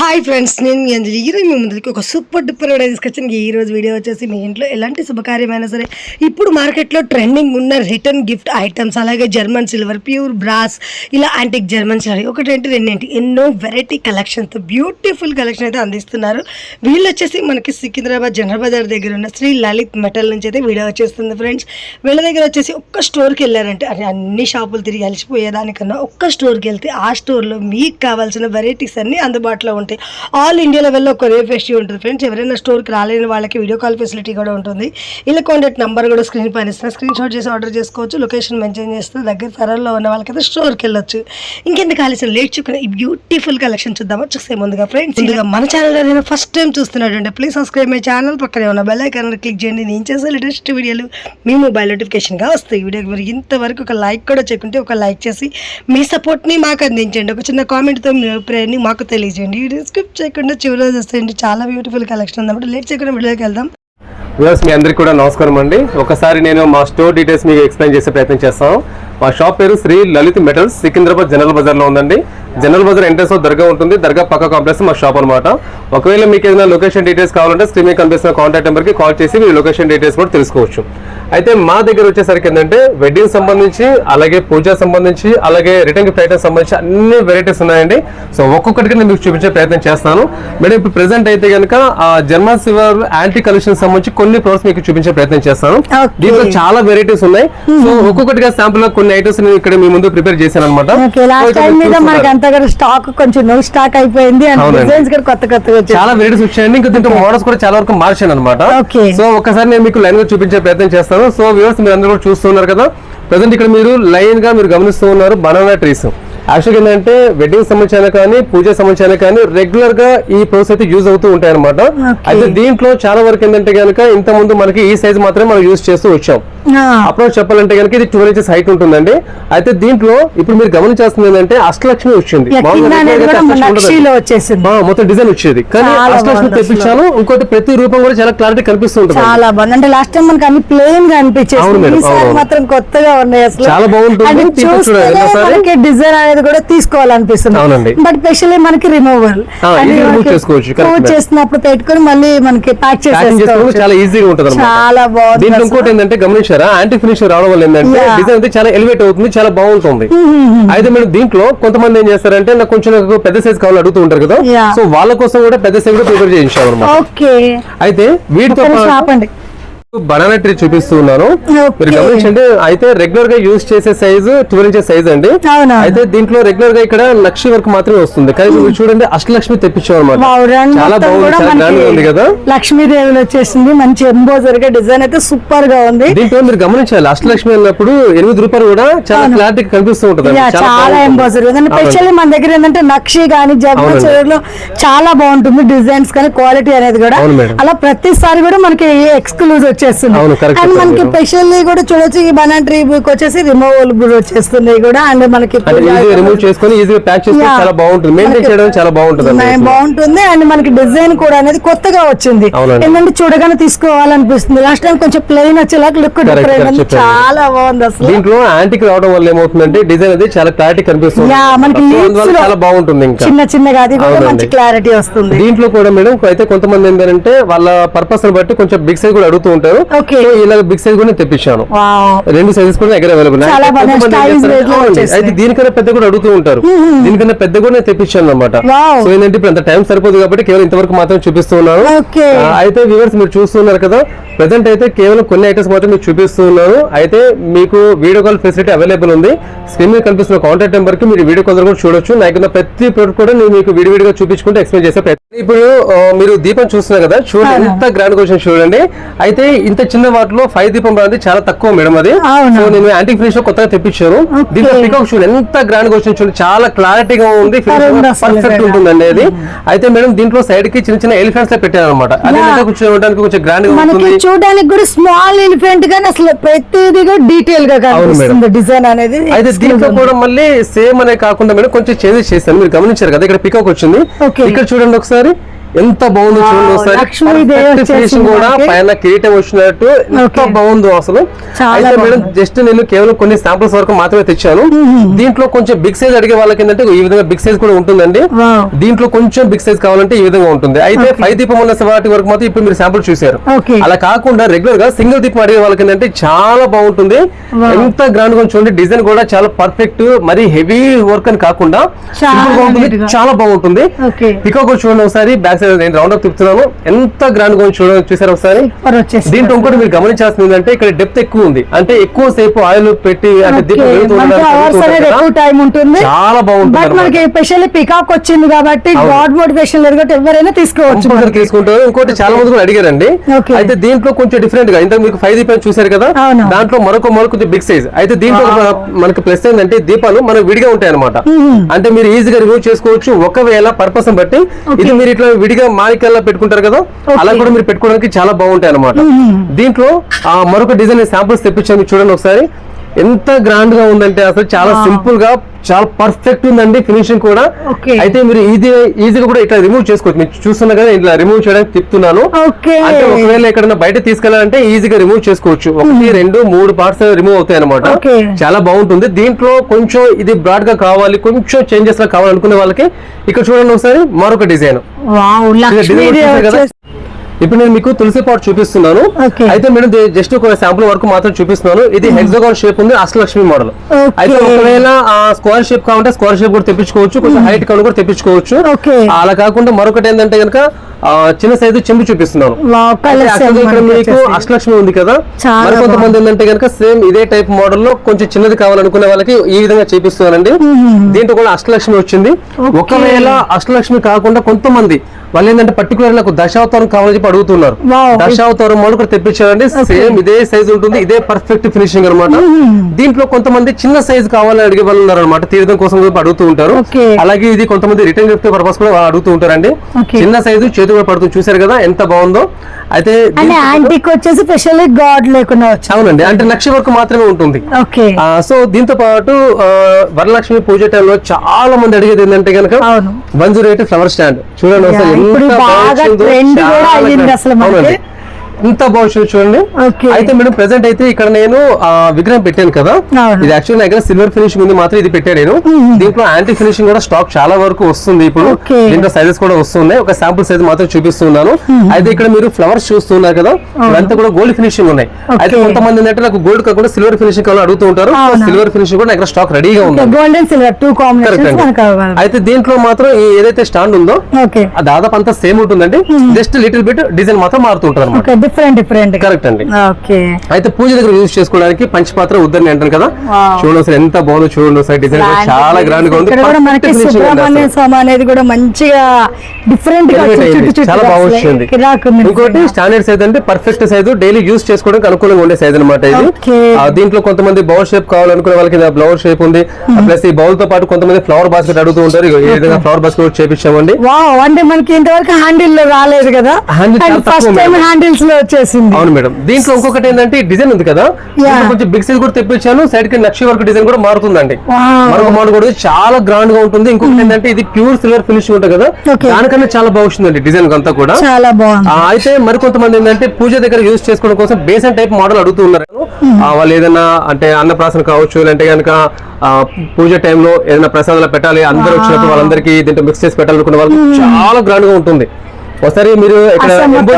Hi friends నేను మీ అంజలి. ఈరోజు మీ ముందుకి ఒక సూపర్ డూపర్ వీడియో తీసుకొచ్చాను ఈ రోజు వీడియో వచ్చేసి మీ ఇంట్లో ఎలాంటి శుభకార్యమైనా సరే ఇప్పుడు మార్కెట్లో ట్రెండింగ్ ఉన్న రిటర్న్ గిఫ్ట్ ఐటమ్స్ అలాగే జర్మన్ సిల్వర్ ప్యూర్ బ్రాస్ ఇలా యాంటిక్ జర్మన్ సిల్వర్ ఒకటేంటి రెండేంటి ఎన్నో వెరైటీ కలెక్షన్తో బ్యూటిఫుల్ కలెక్షన్ అయితే అందిస్తున్నారు. వీళ్ళు వచ్చేసి మనకి సికింద్రాబాద్ జనరల్ బజార్ దగ్గర ఉన్న శ్రీ లలిత్ మెటల్ నుంచి అయితే వీడియో వచ్చేస్తుంది ఫ్రెండ్స్. వీళ్ళ దగ్గర వచ్చేసి ఒక్క స్టోర్కి వెళ్ళారంటే అది అన్ని షాపులు తిరిగి అలిసిపోయేదానికన్నా ఒక్క స్టోర్కి వెళ్తే ఆ స్టోర్లో మీకు కావాల్సిన వెరైటీస్ అన్నీ అందుబాటులో ఉంటాయి. ఆల్ ఇండియా లెవెల్లో కొరియర్ ఫెస్టివల్ ఉంటుంది ఫ్రెండ్స్. ఎవరైనా స్టోర్కి రాలేని వాళ్ళకి వీడియో కాల్ ఫెసిలిటీ కూడా ఉంటుంది. ఇలా కాంటాక్ట్ నెంబర్ కూడా స్క్రీన్ పైన ఇస్తున్నా స్క్రీన్ షాట్ చేసి ఆర్డర్ చేసుకోవచ్చు. లొకేషన్ మెన్షన్ చేస్తే దగ్గర తరల్లో ఉన్న వాళ్ళకైతే స్టోర్కి వెళ్ళొచ్చు. ఇంకెందుకు ఆలస్యం? లేట్ చూకుని ఈ బ్యూటిఫుల్ కలెక్షన్ చూద్దామా? చూసే ముందుగా ఫ్రెండ్స్ ముందుగా మన ఛానల్ నేను ఫస్ట్ టైం చూస్తున్నట్టుంటే ప్లీజ్ సబ్స్క్రైబ్ మై ఛానల్. పక్కనే ఉన్న బెల్ ఐకాన్ క్లిక్ చేయండి. నేను చేసే లేటెస్ట్ వీడియోలు మీ మొబైల్ నోటిఫికేషన్గా వస్తాయి. ఈ వీడియోకి మరి ఇంతవరకు ఒక లైక్ కూడా చేయకుంటే ఒక లైక్ చేసి మీ సపోర్ట్ని మాకు అందించండి. ఒక చిన్న కామెంట్తో మీ అభిప్రాయాన్ని మాకు తెలియజేయండి. స్క్రిప్ట్ స్కిప్ చేయకుండా చివరిలో చూస్తాయండి. చాలా బ్యూటిఫుల్ కలెక్షన్ ఉంది. లేట్ చేయకుండా వీడియోకి వెళ్దాం. వ్యూస్ మీ అందరికీ కూడా నమస్కారం అండి. ఒకసారి నేను మా స్టోర్ డీటెయిల్స్ మీకు ఎక్స్ప్లెయిన్ చేసే ప్రయత్నం చేస్తాను. మా షాప్ పేరు శ్రీ లలిత్ మెటల్స్ సికింద్రాబాద్ జనరల్ బజార్లో ఉందండి. జనరల్ బజార్ ఎంట్రెన్స్లో దర్గా ఉంటుంది. దర్గా పక్క కాంప్లెక్స్ మా షాప్ అనమాట ఒకవేళ మీకు ఏదైనా లొకేషన్ డీటెయిల్స్ కావాలంటే స్క్రీన్ కనిపిస్తున్న కాంటాక్ట్ నెంబర్కి కాల్ చేసి మీరు లొకేషన్ డీటెయిల్స్ కూడా తెలుసుకోవచ్చు. అయితే మా దగ్గర వచ్చేసరికి ఏంటంటే వెడ్డింగ్ సంబంధించి అలాగే పూజ సంబంధించి అలాగే రిటర్న్ గిఫ్ట్ ఐటమ్స్ సంబంధించి అన్ని వెరైటీస్ ఉన్నాయండి. సో ఒక్కొక్కటికి నేను మీకు చూపించే ప్రయత్నం చేస్తాను. మేడం ఇప్పుడు ప్రెసెంట్ అయితే కనుక ఆ జర్మన్ సిల్వర్ యాంటీ కలెక్షన్ సంబంధించి కొన్ని ప్రొడక్ట్స్ మీకు చూపించే ప్రయత్నం చేస్తాను. దీంట్లో చాలా వెరైటీస్ ఉన్నాయి. సో ఒక్కొక్కటిగా శాంపుల్ కొన్ని ఐటమ్స్ నేను ఇక్కడ మీ ముందు ప్రిపేర్ చేశాను అనమాట మనకి అంతగా స్టాక్ కొంచెం నో స్టాక్ అయిపోయింది. డిజైన్స్ కూడా కొత్త కొత్తగా చాలా వెరైటీస్ వచ్చాయండి. ఇంకా దీంట్లో మోడల్స్ కూడా చాలా వరకు మార్చాను అనమాట. సో ఒకసారి నేను మీకు లైన్గా చూపించే ప్రయత్నం చేస్తాను. సో వ్యూవర్స్ మీరు అందరూ కూడా చూస్తున్నారు కదా. ప్రజెంట్ ఇక్కడ మీరు లైన్గా మీరు గమనిస్తూ ఉన్నారు బనానా ట్రీస్ యాక్చువల్గా ఏంటంటే వెడ్డింగ్ సంబంధించిన కానీ పూజ సంబంధించిన కానీ రెగ్యులర్గా ఈ ప్రాసెస్ అయితే యూజ్ అవుతూ ఉంటాయి అనమాట అయితే దీంట్లో చాలా వరకు ఏంటంటే కనుక ఇంత ముందు మనకి ఈ సైజ్ మాత్రమే మనం యూజ్ చేస్తూ వచ్చాం. అప్రోచ్ చెప్పాలంటే కనుక ఇది ట్వెల్వ్ ఇంచెస్ హైట్ ఉంటుందండి. అయితే దీంట్లో ఇప్పుడు మీరు గమనించాల్సింది ఏంటంటే అష్టలక్ష్మి వచ్చింది. మొత్తం డిజైన్ వచ్చేది. కానీ అష్టలక్ష్మి తెప్పించాను. ఇంకోటి ప్రతి రూపం కూడా చాలా క్లారిటీ కనిపిస్తూ ఉంటుంది. చాలా బాగుంది. అంటే లాస్ట్ టైం మనకి అన్ని ప్లేన్గా అవును. మాత్రం కొత్తగా ఉన్నాయి అసలు. చాలా బాగుంటుంది. డిజైన్ అనేది కూడా తీసుకోవాలనిపిస్తుంది. అవునండి. బట్ స్పెషల్లీ మనకి రిమూవల్. చేసినప్పుడు పెట్టుకొని మళ్ళీ మనకి ప్యాక్ చేసేసుకోవచ్చు. చాలా ఈజీగా ఉంటుంది. చాలా బాగుంది. ఇంకోటి ఏంటంటే గమనించారా యాంటీ ఫినిష్ రావడం వల్ల ఏంటంటే. డిజైన్ అయితే చాలా ఎలివేట్ అవుతుంది చాలా బాగుంటుంది. అయితే మీరు దీంట్లో కొంతమంది ఏం చేస్తారంటే నాకు కొంచెం నాకు పెద్ద సైజ్ కావాలి అడుగుతూ ఉంటారు కదా. సో వాళ్ళ కోసం కూడా పెద్ద సైజ్ కూడా ప్రిపేర్ చేయించాం అనమాట అయితే వీటితో బనానా ట్రీ చూపిస్తున్నాను Okay. మీరు గమనించండి అయితే రెగ్యులర్గా యూజ్ చేసే సైజు ట్వెల్వ్ ఇంచెస్ సైజ్ అండి. అయితే దీంట్లో రెగ్యులర్గా ఇక్కడ లక్ష వరకు మాత్రమే వస్తుంది. కానీ మీరు చూడండి అష్టలక్ష్మి తెప్పించాం అనమాట చాలా బాగుంది ఉంది కదా. వచ్చేసింది. మంచి ఎంబోజర్గా డిజైన్ అయితే సూపర్గా ఉంది. దీంట్లో మీరు గమనించాలి అష్టలక్ష్మి అన్నప్పుడు ఎనిమిది రూపాయలు కూడా చాలా క్లారిటీ కనిపిస్తూ ఉంటుంది చాలా ఎంబోజర్ స్పెషల్లీ మన దగ్గర ఏంటంటే నక్షి గానీ. చీరలో చాలా బాగుంటుంది. డిజైన్స్ కానీ క్వాలిటీ అనేది కూడా. అలా ప్రతిసారి కూడా మనకి ఎక్స్క్లూజ్ వచ్చేస్తుంది అండ్ మనకి. స్పెషల్లీ కూడా చూడొచ్చు ఈ బనాన్ ట్రీ బుక్ వచ్చేసి రిమూవబుల్ వచ్చేస్తున్నాయి కూడా. అండ్ మనకి రిమూవ్ చేసుకొని ఈజీగా ప్యాక్ చేసుకొని. చాలా బాగుంటుంది. మెయింటైన్ మనకి- చేయడం చాలా బాగుంటుంది బాగుంటుంది. అండ్ మనకి డిజైన్ కూడా అనేది కొత్తగా వచ్చింది. ఏంటంటే చూడగానే తీసుకోవాలనిపిస్తుంది. లాస్ట్ టైం కొంచెం ప్లెయిన్ వచ్చేలాగా లుక్ డిఫరెంట్. చాలా బాగుంది అసలు. దీంట్లో యాంటిక్ రావడం వల్ల ఏమవుతుందంటే డిజైన్ అది చాలా క్లారిటీ కనిపిస్తుంది. మనకి చాలా బాగుంటుంది ఇంకా. చిన్న చిన్నగా అది కూడా. మంచి క్లారిటీ వస్తుంది. దీంట్లో కూడా మేడం అయితే కొంతమంది ఏంటంటే వాళ్ళ పర్పస్ బట్టి కొంచెం బిగ్ సైజ్ కూడా అడుగుతూ ఉంటారు. సో ఇలా బిగ్ సైజ్ కూడా తెప్పించాను. రెండు సైజెస్ కూడా దగ్గర అవైలబుల్. అయితే దీనికన్నా పెద్ద కూడా అడుగుతూ ఉంటారు. దీనికన్నా పెద్ద కూడా తెప్పించాను అనమాట. సో ఏంటంటే ఇప్పుడు అంత టైం సరిపోదు కాబట్టి కేవలం ఇంతవరకు మాత్రం చూపిస్తున్నాను అయితే వ్యూవర్స్ మీరు చూస్తున్నారు కదా ప్రెసెంట్ అయితే కేవలం కొన్ని ఐటమ్స్ మాత్రం మీకు చూపిస్తున్నాను. అయితే మీకు వీడియో కాల్ ఫెసిలిటీ అవైలబుల్ ఉంది. స్క్రీన్ మీద కనిపిస్తున్న కాంటాక్ట్ నెంబర్కి మీరు వీడియో కాల్ కూడా చూడొచ్చు. నాకు ప్రతి ప్రోడక్ట్ కూడా నేను మీకు విడివిడిగా చూపించుకుంటూ ఎక్స్ప్లెయిన్ చేసే ప్రయత్నం ఇప్పుడు మీరు దీపం చూస్తున్నారు కదా చూడండి ఎంత గ్రాండ్ క్వశ్చన్ చూడండి. అయితే ఇంత చిన్న వాటిలో ఫైవ్ దీపం అనేది చాలా తక్కువ మేడం అది. సో నేను యాంటిక్ ఫినిష్లో కొత్తగా తెప్పించాను. దీంట్లో పికప్ చూడండి ఎంత గ్రాండ్ క్వశ్చన్ చూడండి. చాలా క్లారిటీగా ఉంది. పర్ఫెక్ట్. ఉంటుందండి అది. అయితే మేడం దీంట్లో సైడ్కి చిన్న చిన్న ఎలిఫెంట్స్లో పెట్టాను అనమాట అది. ఏంటంటే కొంచెం గ్రాండ్గా ఉంటుంది. చూడడానికి కూడా స్మాల్ ఎలిఫెంట్ గానీ అసలు ప్రతిదీ కూడా డీటెయిల్గా కనిపిస్తుంది. డిజైన్ అనేది అయితే దీంట్లో కూడా మళ్ళీ సేమ్ అనే కాకుండా మేడం కొంచెం చేంజెస్ చేశాను. మీరు గమనించారు కదా ఇక్కడ పికప్ వచ్చింది. ఇక్కడ చూడండి ఒకసారి. ఎంత బాగుందో చూడండి ఒకసారి. కూడా. పైన కిరీటం వచ్చినట్టు ఎంత. బాగుందో అసలు. అయితే మేడం. జస్ట్ నేను కేవలం కొన్ని శాంపుల్స్ వరకు మాత్రమే తెచ్చాను. దీంట్లో కొంచెం బిగ్ సైజ్ అడిగే వాళ్ళకి ఏంటంటే ఈ విధంగా బిగ్ సైజ్ కూడా ఉంటుందండి. దీంట్లో కొంచెం బిగ్ సైజ్ కావాలంటే ఈ విధంగా ఉంటుంది. అయితే ఫైవ్ దీపం ఉన్న వాటి వరకు మాత్రం ఇప్పుడు మీరు శాంపుల్ చూసారు. అలా కాకుండా రెగ్యులర్గా సింగిల్ దీపం అడిగే వాళ్ళకి ఏంటంటే చాలా బాగుంటుంది. ఎంత గ్రాండ్గా చూడండి. డిజైన్ కూడా చాలా పర్ఫెక్ట్ మరి హెవీ వర్క్ అని కాకుండా చాలా బాగుంటుంది. పికో కూడా చూడండి ఒకసారి బ్యాక్ నేను రౌండ్ అప్ తిప్పుతున్నాను ఎంత గ్రాండ్గా చూడండి చూసారు ఒకసారి? దీంట్లో ఇంకోటి మీరు గమనించాల్సింది ఏంటంటే ఇక్కడ డెప్త్ ఎక్కువ ఉంది. అంటే ఎక్కువ సేపు ఆయిల్ పెట్టి అంటే చాలా బాగుంటుంది. మనకి స్పెషల్లీ పికాక్ వచ్చింది కాబట్టి అవును. గాడ్ మోటివేషన్ లేదు కాబట్టి ఎవరైనా తీసుకోవచ్చు తీసుకుంటారు ఇంకోటి చాలా మంది కూడా అడిగారండి. అయితే దీంట్లో కొంచెం డిఫరెంట్గా ఇంతకు మీకు ఫైవ్ దీపాలు చూసారు కదా. దాంట్లో మరొక మరొక బిగ్ సైజ్ అయితే దీంట్లో మనకి ప్లస్ ఏంటంటే దీపాలు మనకు విడిగా ఉంటాయి అనమాట అంటే మీరు ఈజీగా రిమూవ్ చేసుకోవచ్చు. ఒకవేళ పర్పస్ బట్టి ఇది మీరు ఇట్లా విడిగా మారికల్లా పెట్టుకుంటారు కదా? అలా కూడా మీరు పెట్టుకోవడానికి చాలా బాగుంటాయి అనమాట దీంట్లో ఆ మరొక డిజైన్ శాంపుల్స్ తెప్పించాను చూడండి ఒకసారి. ఎంత గ్రాండ్గా ఉందంటే అసలు చాలా సింపుల్గా చాలా పర్ఫెక్ట్ ఉందండి ఫినిషింగ్ కూడా. అయితే మీరు ఈజీ ఈజీగా కూడా ఇట్లా రిమూవ్ చేసుకోవచ్చు. మీరు చూస్తున్నా కదా ఇట్లా రిమూవ్ చేయడానికి తిప్పుతున్నాను అంటే ఒకవేళ ఎక్కడైనా బయట తీసుకెళ్ళాలంటే ఈజీగా రిమూవ్ చేసుకోవచ్చు. ఒకటి రెండు మూడు పార్ట్స్ రిమూవ్ అవుతాయి అనమాట. చాలా బాగుంటుంది. దీంట్లో కొంచెం ఇది బ్రాడ్గా కావాలి కొంచెం చేంజెస్ లా కావాలనుకునే వాళ్ళకి ఇక్కడ చూడండి ఒకసారి మరొక డిజైన్ ఇప్పుడు నేను మీకు తులసి పాట్ చూపిస్తున్నాను. అయితే మేడం జస్ట్ ఒక శాంపుల్ వరకు మాత్రం చూపిస్తున్నాను. ఇది హెక్సాగాన్ షేప్ ఉంది అష్టలక్ష్మి మోడల్. అయితే ఒకవేళ స్క్వేర్ షేప్ కావాలంటే స్క్వేర్ షేప్ కూడా తెప్పించుకోవచ్చు కొంచెం హైట్ కావాలి కూడా తెప్పించుకోవచ్చు. అలా కాకుండా మరొకటి ఏంటంటే కనుక చిన్న సైజు చెంబు చూపిస్తున్నాను. ఇక్కడ మీకు అష్టలక్ష్మి ఉంది కదా. మరి కొంతమంది ఏంటంటే కనుక సేమ్ ఇదే టైప్ మోడల్లో కొంచెం చిన్నది కావాలనుకునే వాళ్ళకి ఈ విధంగా చేపిస్తున్నానండి. దీంట్లో కూడా అష్టలక్ష్మి వచ్చింది. ఒకవేళ అష్టలక్ష్మి కాకుండా కొంతమంది వాళ్ళు ఏంటంటే పర్టికులర్ నాకు దశావతారం కావాలని చెప్పి అడుగుతున్నారు. దశావతారం మోడల్ కూడా తెప్పించారండి. సేమ్ ఇదే సైజ్ ఉంటుంది ఇదే పర్ఫెక్ట్ ఫినిషింగ్ అన్నమాట. దీంట్లో కొంతమంది చిన్న సైజ్ కావాలని అడిగే వాళ్ళు ఉన్నారు అనమాట తీర్థం కోసం అడుగుతూ ఉంటారు. అలాగే ఇది కొంతమంది రిటర్న్ గిఫ్ట్ పర్పస్ కూడా అడుగుతూ ఉంటారండి. చిన్న సైజు చేతి కూడా పడుతుంది. చూసారు కదా ఎంత బాగుందో. అయితే యాంటిక్ వచ్చేసి గాడ్ లేకుండా అవునండి. అంటే లక్ష వరకు మాత్రమే ఉంటుంది. సో దీంతో పాటు వరలక్ష్మి పూజ టైంలో చాలా మంది అడిగేది ఏంటంటే కనుక. One zero eight flower stand చూడండి ఇప్పుడు బాగా trend కూడా అయ్యింది. అసలు మనకి. ఇంత బాగుంది చూడండి. అయితే మేడం ప్రెసెంట్ అయితే ఇక్కడ నేను విగ్రహం పెట్టాను కదా. ఇది యాక్చువల్ దగ్గర సిల్వర్ ఫినిషింగ్ ఉంది మాత్రం ఇది పెట్టాను నేను. దీంట్లో యాంటీ ఫినిషింగ్ కూడా స్టాక్ చాలా వరకు వస్తుంది ఇప్పుడు. దీంట్లో సైజెస్ కూడా వస్తున్నాయి. ఒక శాంపుల్ సైజ్ మాత్రం చూపిస్తున్నాను. అయితే ఇక్కడ మీరు ఫ్లవర్స్ చూస్తున్నారు కదా. ఇవంతా కూడా గోల్డ్ ఫినిషింగ్ ఉన్నాయి. అయితే. కొంతమంది ఏంటంటే నాకు గోల్డ్ కాకుండా సిల్వర్ ఫినిషింగ్ కావాలని అడుగుతూ ఉంటారు. సిల్వర్ ఫినిషింగ్ కూడా దగ్గర స్టాక్ రెడీగా ఉంది గోల్డ్ అండ్. సిల్వర్ టూ అవ్వాలి అయితే దీంట్లో మాత్రం ఈ ఏదైతే స్టాండ్ ఉందో దాదాపు అంతా సేమ్ ఉంటుందండి. జస్ట్ లిటిల్ బిట్ డిజైన్ మాత్రం మారుతూ ఉంటుంది అనమాట ఓకే డిఫరెంట్ డిఫరెంట్ కరెక్ట్ అండి. ఓకే అయితే పూజ దగ్గర యూజ్ చేసుకోవడానికి పంచపాత్ర ఉద్దరిని అంటారు కదా. చూడండి అసలు ఎంత బాగుందో చూడండి ఒకసారి. డిజైన్ చాలా గ్రాండ్గా ఉంది. స్వామి అనేది కూడా మంచిగా డిఫరెంట్ చాలా బాగా వచ్చింది. కిరాకుంది ఇంకోటి స్టాండర్డ్ సైజ్ అంటే పర్ఫెక్ట్ సైజ్ డైలీ యూస్ చేసుకోవడానికి అనుకూలంగా ఉండే సైజ్ అనమాట ఇది. దీంట్లో కొంతమంది బౌల్ షేప్ కావాలనుకునే వాళ్ళకి బ్లౌజ్ షేప్ ఉంది. ప్లస్ ఈ బౌల్తో పాటు కొంతమంది ఫ్లవర్ బాస్కెట్ అడుగుతూ ఉంటారు. ఈ విధంగా ఫ్లవర్ బాస్కెట్ చేపించామండి. వావ్ అంటే మనకి ఇంతవరకు హ్యాండిల్లో రాలేదు కదా. First time. హ్యాండిల్స్లో వచ్చేసింది. అవును మేడం. దీంట్లో ఇంకొకటి ఏంటంటే డిజైన్ ఉంది కదా? కొంచెం బిగ్ సైజ్ కూడా తెప్పించాను. సైడ్కి నక్షి వర్క్ డిజైన్ కూడా మారుతుందండి. మరొక మోడల్ కూడా. చాలా గ్రాండ్గా ఉంటుంది. ఇంకొకటి ఏంటంటే ఇది ప్యూర్ సిల్వర్ ఫినిషింగ్ ఉంటుంది కదా. దానికన్నా చాలా బాగుంటుందండి డిజైన్ అంతా కూడా. చాలా బాగుంది. అయితే మరికొంతమంది ఏంటంటే పూజ దగ్గర యూజ్ చేసుకోవడం కోసం బేసన్ టైప్ మోడల్ అడుగుతూ ఉన్నారు. ఆ, వాళ్ళు ఏదైనా అంటే అన్నప్రాసన కావచ్చు లేదంటే కనుక పూజ టైంలో ఏదైనా ప్రసాదాలు పెట్టాలి అందరూ వచ్చినప్పుడు వాళ్ళందరికీ దీంట్లో మిక్స్ చేసి పెట్టాలనుకున్న వాళ్ళకి చాలా గ్రాండ్గా ఉంటుంది. ఒకసారి మీరు ఇక్కడ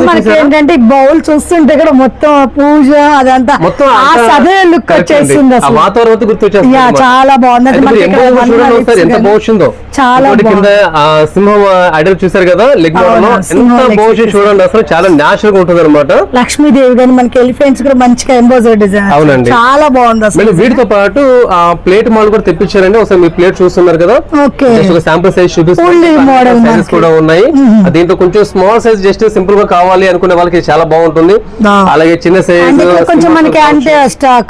మనకి? ఏంటంటే బౌల్ చూస్తుంటే కూడా మొత్తం పూజ అదంతా మొత్తం సదే లుక్ అసలు. వాతావరణం గుర్తొచ్చేస్తుంది. చాలా బాగుంది. ఇక్కడ ఎంత బాగుందో చాలా కింద సింహం ఐడల్ చూసారు కదా లెగ్ మోడల్ ఎంత బాగుంది. చూడండి అసలు చాలా న్యాచురల్గా ఉంటుంది అనమాట లక్ష్మీదేవి కానీ మనకి ఎలిఫెంట్స్ కూడా మంచిగా ఎంబోజర్ డిజైన్ అవునండి. చాలా బాగుంది అసలు వీటితో పాటు ఆ ప్లేట్ మోడల్ కూడా తెప్పించారండి. ఒకసారి మీ ప్లేట్ చూస్తున్నారు కదా. ఓకే. శాంపుల్ సైజ్ సైజెస్ మనకి. కూడా ఉన్నాయి. దీంట్లో కొంచెం స్మాల్ సైజ్ జస్ట్ సింపుల్గా కావాలి అనుకునే వాళ్ళకి చాలా బాగుంటుంది. అలాగే చిన్న సైజ్ కొంచెం మనకి అంటే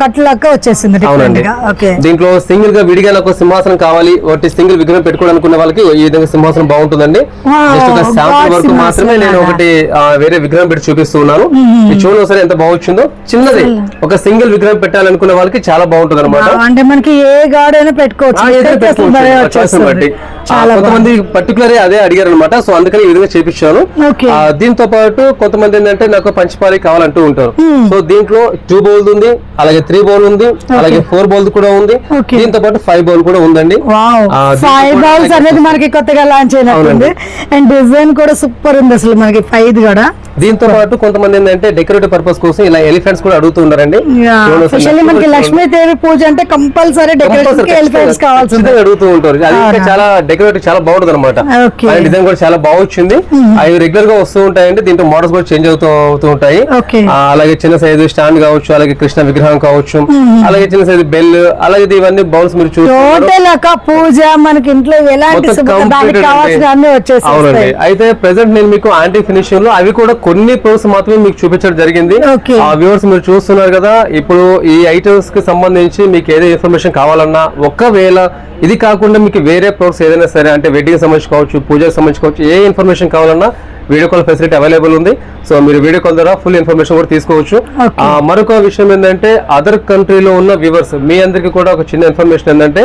కట్ లెక్క వచ్చేసింది అవునండి. దీంట్లో సింగిల్గా విడిగా నాకు సింహాసనం కావాలి. ఒకటి సింగిల్ విగ్రహం పెట్టుకోవాలనుకునే వాళ్ళకి ఈ విధంగా సింహాసనం బాగుంటుందండి. జస్ట్ ఒక శాంపుల్ వరకు మాత్రమే నేను ఒకటి వేరే విగ్రహం పెట్టి చూపిస్తున్నాను చూడండి ఒకసారి ఎంత బాగుందో చిన్నది ఒక సింగిల్ విగ్రహం పెట్టాలనుకునే వాళ్ళకి చాలా బాగుంటుంది అనమాట అంటే మనకి ఏ గాడ్ అయినా పెట్టుకోవచ్చు. బట్టి కొంతమంది పర్టికులర్ అదే అడిగారు అనమాట సో అందుకని ఈ విధంగా చేపించాను. దీంతో పాటు కొంతమంది ఏంటంటే నాకు పంచపాలి కావాలంటూ ఉంటారు. సో దీంట్లో టూ బౌల్ ఉంది అలాగే త్రీ బౌల్ ఉంది అలాగే ఫోర్ బౌల్ కూడా ఉంది. దీంతో పాటు ఫైవ్ బౌల్ కూడా ఉందండి. ఫైవ్ బాల్స్ అనేది మనకి కొత్తగా లాంచ్ అయినట్టుంది. అండ్ డిజైన్ కూడా సూపర్ ఉంది అసలు మనకి ఫైవ్ కూడా. దీంతో పాటు కొంతమంది ఏంటంటే డెకరేటివ్ పర్పస్ కోసం ఇలా ఎలిఫెంట్స్ కూడా అడుగుతూ ఉన్నారండి. స్పెషల్లీ మనకి లక్ష్మీదేవి పూజ అంటే కంపల్సరీ డెకరేషన్ ఎలిఫెంట్స్ కావాల్సింది ఖచ్చితంగా అడుగుతూ ఉంటారు. అది. చాలా డెకరేటివ్ చాలా బాగుంటుంది అనమాట. డిజైన్ కూడా చాలా బాగా వచ్చింది. అవి రెగ్యులర్గా వస్తూ ఉంటాయండి. దీంట్లో మోడల్స్ కూడా చేంజ్ అవుతూ అవుతూ ఉంటాయి. అలాగే చిన్న సైజు స్టాండ్ కావచ్చు అలాగే కృష్ణ విగ్రహం కావచ్చు అలాగే చిన్న సైజు బెల్ అలాగే ఇవన్నీ బౌల్స్ మీరు ఒక పూజ మనకి ఇంట్లో ఎలాంటి అవునండి. అయితే ప్రెసెంట్ నేను మీకు యాంటీ ఫినిషింగ్లో అవి కూడా కొన్ని ప్రోస్ మాత్రమే మీకు చూపించడం జరిగింది. ఆ వ్యూవర్స్ మీరు చూస్తున్నారు కదా ఇప్పుడు ఈ ఐటమ్స్కి సంబంధించి మీకు ఏదో ఇన్ఫర్మేషన్ కావాలన్నా ఒకవేళ ఇది కాకుండా మీకు వేరే ప్రోడక్ట్స్ ఏదైనా సరే అంటే వెడ్డింగ్ సంబంధించి కావచ్చు పూజకి సంబంధించి కావచ్చు ఏ ఇన్ఫర్మేషన్ కావాలన్నా వీడియో కాల్ ఫెసిలిటీ అవైలబుల్ ఉంది. సో మీరు వీడియో కాల్ ద్వారా ఫుల్ ఇన్ఫర్మేషన్ కూడా తీసుకోవచ్చు. మరొక విషయం ఏంటంటే అదర్ కంట్రీలో ఉన్న వ్యూవర్స్ మీ అందరికీ కూడా ఒక చిన్న ఇన్ఫర్మేషన్ ఏంటంటే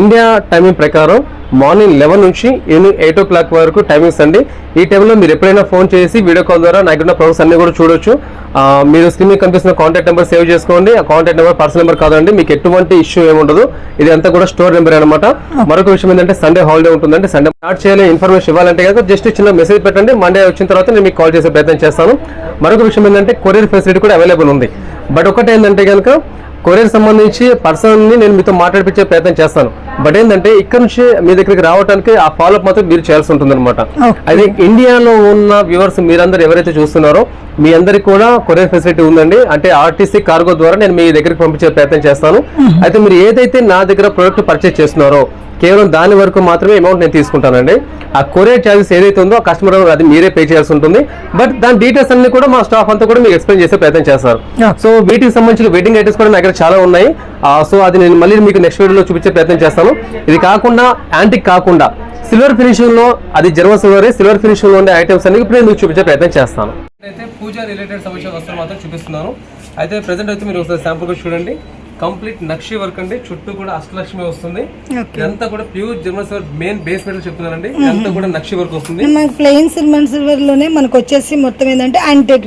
ఇండియా టైమింగ్ ప్రకారం మార్నింగ్ లెవెన్ నుంచి ఈవినింగ్ ఎయిట్ ఓ క్లాక్ వరకు టైమింగ్స్ అండి. ఈ టైంలో మీరు ఎప్పుడైనా ఫోన్ చేసి వీడియో కాల్ ద్వారా నాకున్న ప్రొడక్ట్స్ అన్ని కూడా చూడొచ్చు. మీరు స్క్రీన్ మీద కనిపిస్తున్న కాంటాక్ట్ నెంబర్ సేవ్ చేసుకోండి. ఆ కాంటాక్ట్ నెంబర్ పర్సనల్ నెంబర్ కాదండి. మీకు ఎటువంటి ఇష్యూ ఏముండదు ఇది అంతా కూడా స్టోర్ నెంబర్ అనమాట మరొక విషయం ఏంటంటే సండే హాలిడే ఉంటుందండి. సండే స్టార్ట్ చేయాలి ఇన్ఫర్మేషన్ ఇవ్వాలంటే కనుక జస్ట్ చిన్న మెసేజ్ పెట్టండి. మండే వచ్చిన తర్వాత నేను మీకు కాల్ చేసే ప్రయత్నం చేస్తాను. మరొక విషయం ఏంటంటే కొరియర్ ఫెసిలిటీ కూడా అవైలబుల్ ఉంది. బట్ ఒకటి ఏంటంటే కనుక కొరియర్ సంబంధించి పర్సన్ని నేను మీతో మాట్లాడిపించే ప్రయత్నం చేస్తాను. బట్ ఏంటంటే ఇక్కడ నుంచి మీ దగ్గరికి రావడానికి ఆ ఫాలోఅప్ మాత్రం మీరు చేయాల్సి ఉంటుంది అనమాట. అయితే ఇండియాలో ఉన్న వ్యూవర్స్ మీరందరూ ఎవరైతే చూస్తున్నారో మీ అందరికి కూడా కొరియర్ ఫెసిలిటీ ఉందండి. అంటే ఆర్టీసీ కార్గో ద్వారా నేను మీ దగ్గరికి పంపించే ప్రయత్నం చేస్తాను. అయితే మీరు ఏదైతే నా దగ్గర ప్రొడక్ట్ పర్చేస్ చేస్తున్నారో కేవలం దాని వరకు మాత్రమే అమౌంట్ నేను తీసుకుంటానండి. ఆ కొరియర్ ఛార్జెస్ ఏదైతే ఉందో ఆ కస్టమర్ అది మీరే పే చేయాల్సి ఉంటుంది. బట్ దాని డీటెయిల్స్ అన్ని కూడా మా స్టాఫ్ అంతా కూడా మీకు ఎక్స్ప్లెయిన్ చేసే ప్రయత్నం చేస్తారు. సో వీటికి సంబంధించిన వెడ్డింగ్ ఐటమ్స్ కూడా నా దగ్గర చాలా ఉన్నాయి. సో అది నేను మళ్ళీ మీకు నెక్స్ట్ వీడియోలో చూపించే ప్రయత్నం చేస్తాను. ఇది కాకుండా యాంటిక్ కాకుండా సిల్వర్ ఫినిషింగ్లో అది జర్మన్ సిల్వర్ సిల్వర్ ఫినిషింగ్లో ఉండే ఐటమ్స్ అన్ని ఇప్పుడు నేను మీకు చూపించే ప్రయత్నం చేస్తాను. అయితే పూజ రిలేటెడ్ సమస్య వస్తువులు మాత్రం చూపిస్తున్నాను. అయితే ప్రెసెంట్ అయితే మీరు ఒకసారి శాంపుల్ చూడండి. కంప్లీట్ నక్షి వర్క్ అండి. చుట్టూ కూడా అష్టలక్ష్మి వస్తుంది. ఇదంతా కూడా pure German silver main base metal చెప్తున్నానండి. ఇదంతా కూడా నక్షి వర్క్ వస్తుంది. మనకి ప్లెయిన్ సిల్వర్ సిల్వర్లోనే మనకు వచ్చేసి మొత్తం ఏంటంటే యాంటిక్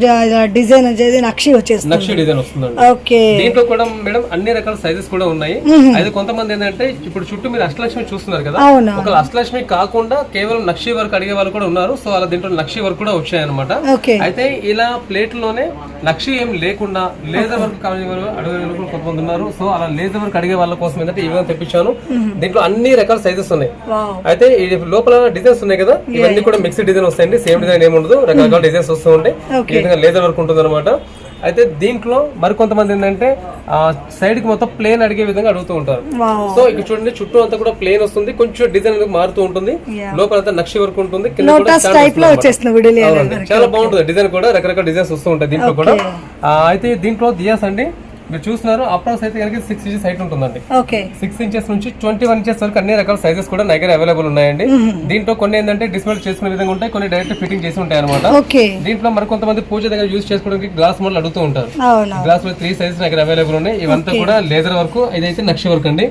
డిజైన్ వచ్చేది నక్షి వచ్చేస్తుంది. నక్షి డిజైన్ వస్తుందండి. ఓకే. దీంట్లో కూడా మేడం అన్ని రకాల సైజెస్ కూడా ఉన్నాయి. అయితే కొంతమంది ఏంటంటే ఇప్పుడు చుట్టూ మీరు అష్టలక్ష్మి చూస్తున్నారు కదా. ఒక అష్టలక్ష్మి కాకుండా కేవలం నక్షి వర్క్ అడిగే వాళ్ళు కూడా ఉన్నారు. సో అలా దీంట్లో నక్షి వర్క్ కూడా వచ్చాయి అనమాట ఓకే. అయితే ఇలా ప్లేట్లోనే నక్షి ఏం లేకుండా లేజర్ వర్క్ కావాలి అడిగే వాళ్ళు కూడా కొంతమంది ఉన్నారు. సో అలా లేజర్ వర్క్ అడిగే వాళ్ళ కోసం ఏంటంటే ఈ విధంగా తెప్పించాను. దీంట్లో అన్ని రకాల సైజెస్ ఉన్నాయి. అయితే లోపల డిజైన్స్ ఉన్నాయి కదా ఇవన్నీ కూడా మిక్స్డ్ డిజైన్ వస్తాయండి. సేమ్ డిజైన్ ఏమి ఉండదు. రకరకాల డిజైన్స్ వస్తూ ఉంటాయి. ఈ విధంగా లేజర్ వర్క్ ఉంటుంది అనమాట అయితే దీంట్లో మరి కొంతమంది ఏంటంటే సైడ్కి మొత్తం ప్లేన్ అడిగే విధంగా అడుగుతూ ఉంటారు. సో ఇక్కడ చూడండి చుట్టూ అంతా కూడా ప్లేన్ వస్తుంది. కొంచెం డిజైన్ మారుతూ ఉంటుంది. లోపల అంతా నక్షి వర్క్ ఉంటుంది. చాలా బాగుంటుంది. డిజైన్ కూడా రకరకాల డిజైన్స్ వస్తూ ఉంటాయి దీంట్లో కూడా. అయితే దీంట్లో దియాస్ అండి. మీరు చూస్తున్నారు అప్రాక్స్ అయితే కనుక సిక్స్ ఇంచెస్ హైట్ ఉంటుందండి. ఓకే. సిక్స్ ఇంచెస్ నుంచి ట్వంటీ వన్ ఇంచెస్ వరకు అన్ని రకాల సైజెస్ కూడా నా దగ్గర అవైలబుల్ ఉన్నాయండి. దీంట్లో కొన్ని ఏంటంటే డిస్ప్లే చేసుకునే విధంగా ఉంటాయి కొన్ని డైరెక్ట్ ఫిట్టింగ్ చేసి ఉంటాయి అనమాట దీంట్లో మరి కొంతమంది పూజ దగ్గర యూజ్ చేసుకోవడానికి గ్లాస్ మోడల్ అడుగుతూ ఉంటారు. గ్లాస్లో త్రీ సైజెస్ దగ్గర అవైలబుల్ ఉన్నాయి. ఇవంతా కూడా లేజర్ వర్క్ ఇదైతే నక్షి వర్క్ అండి.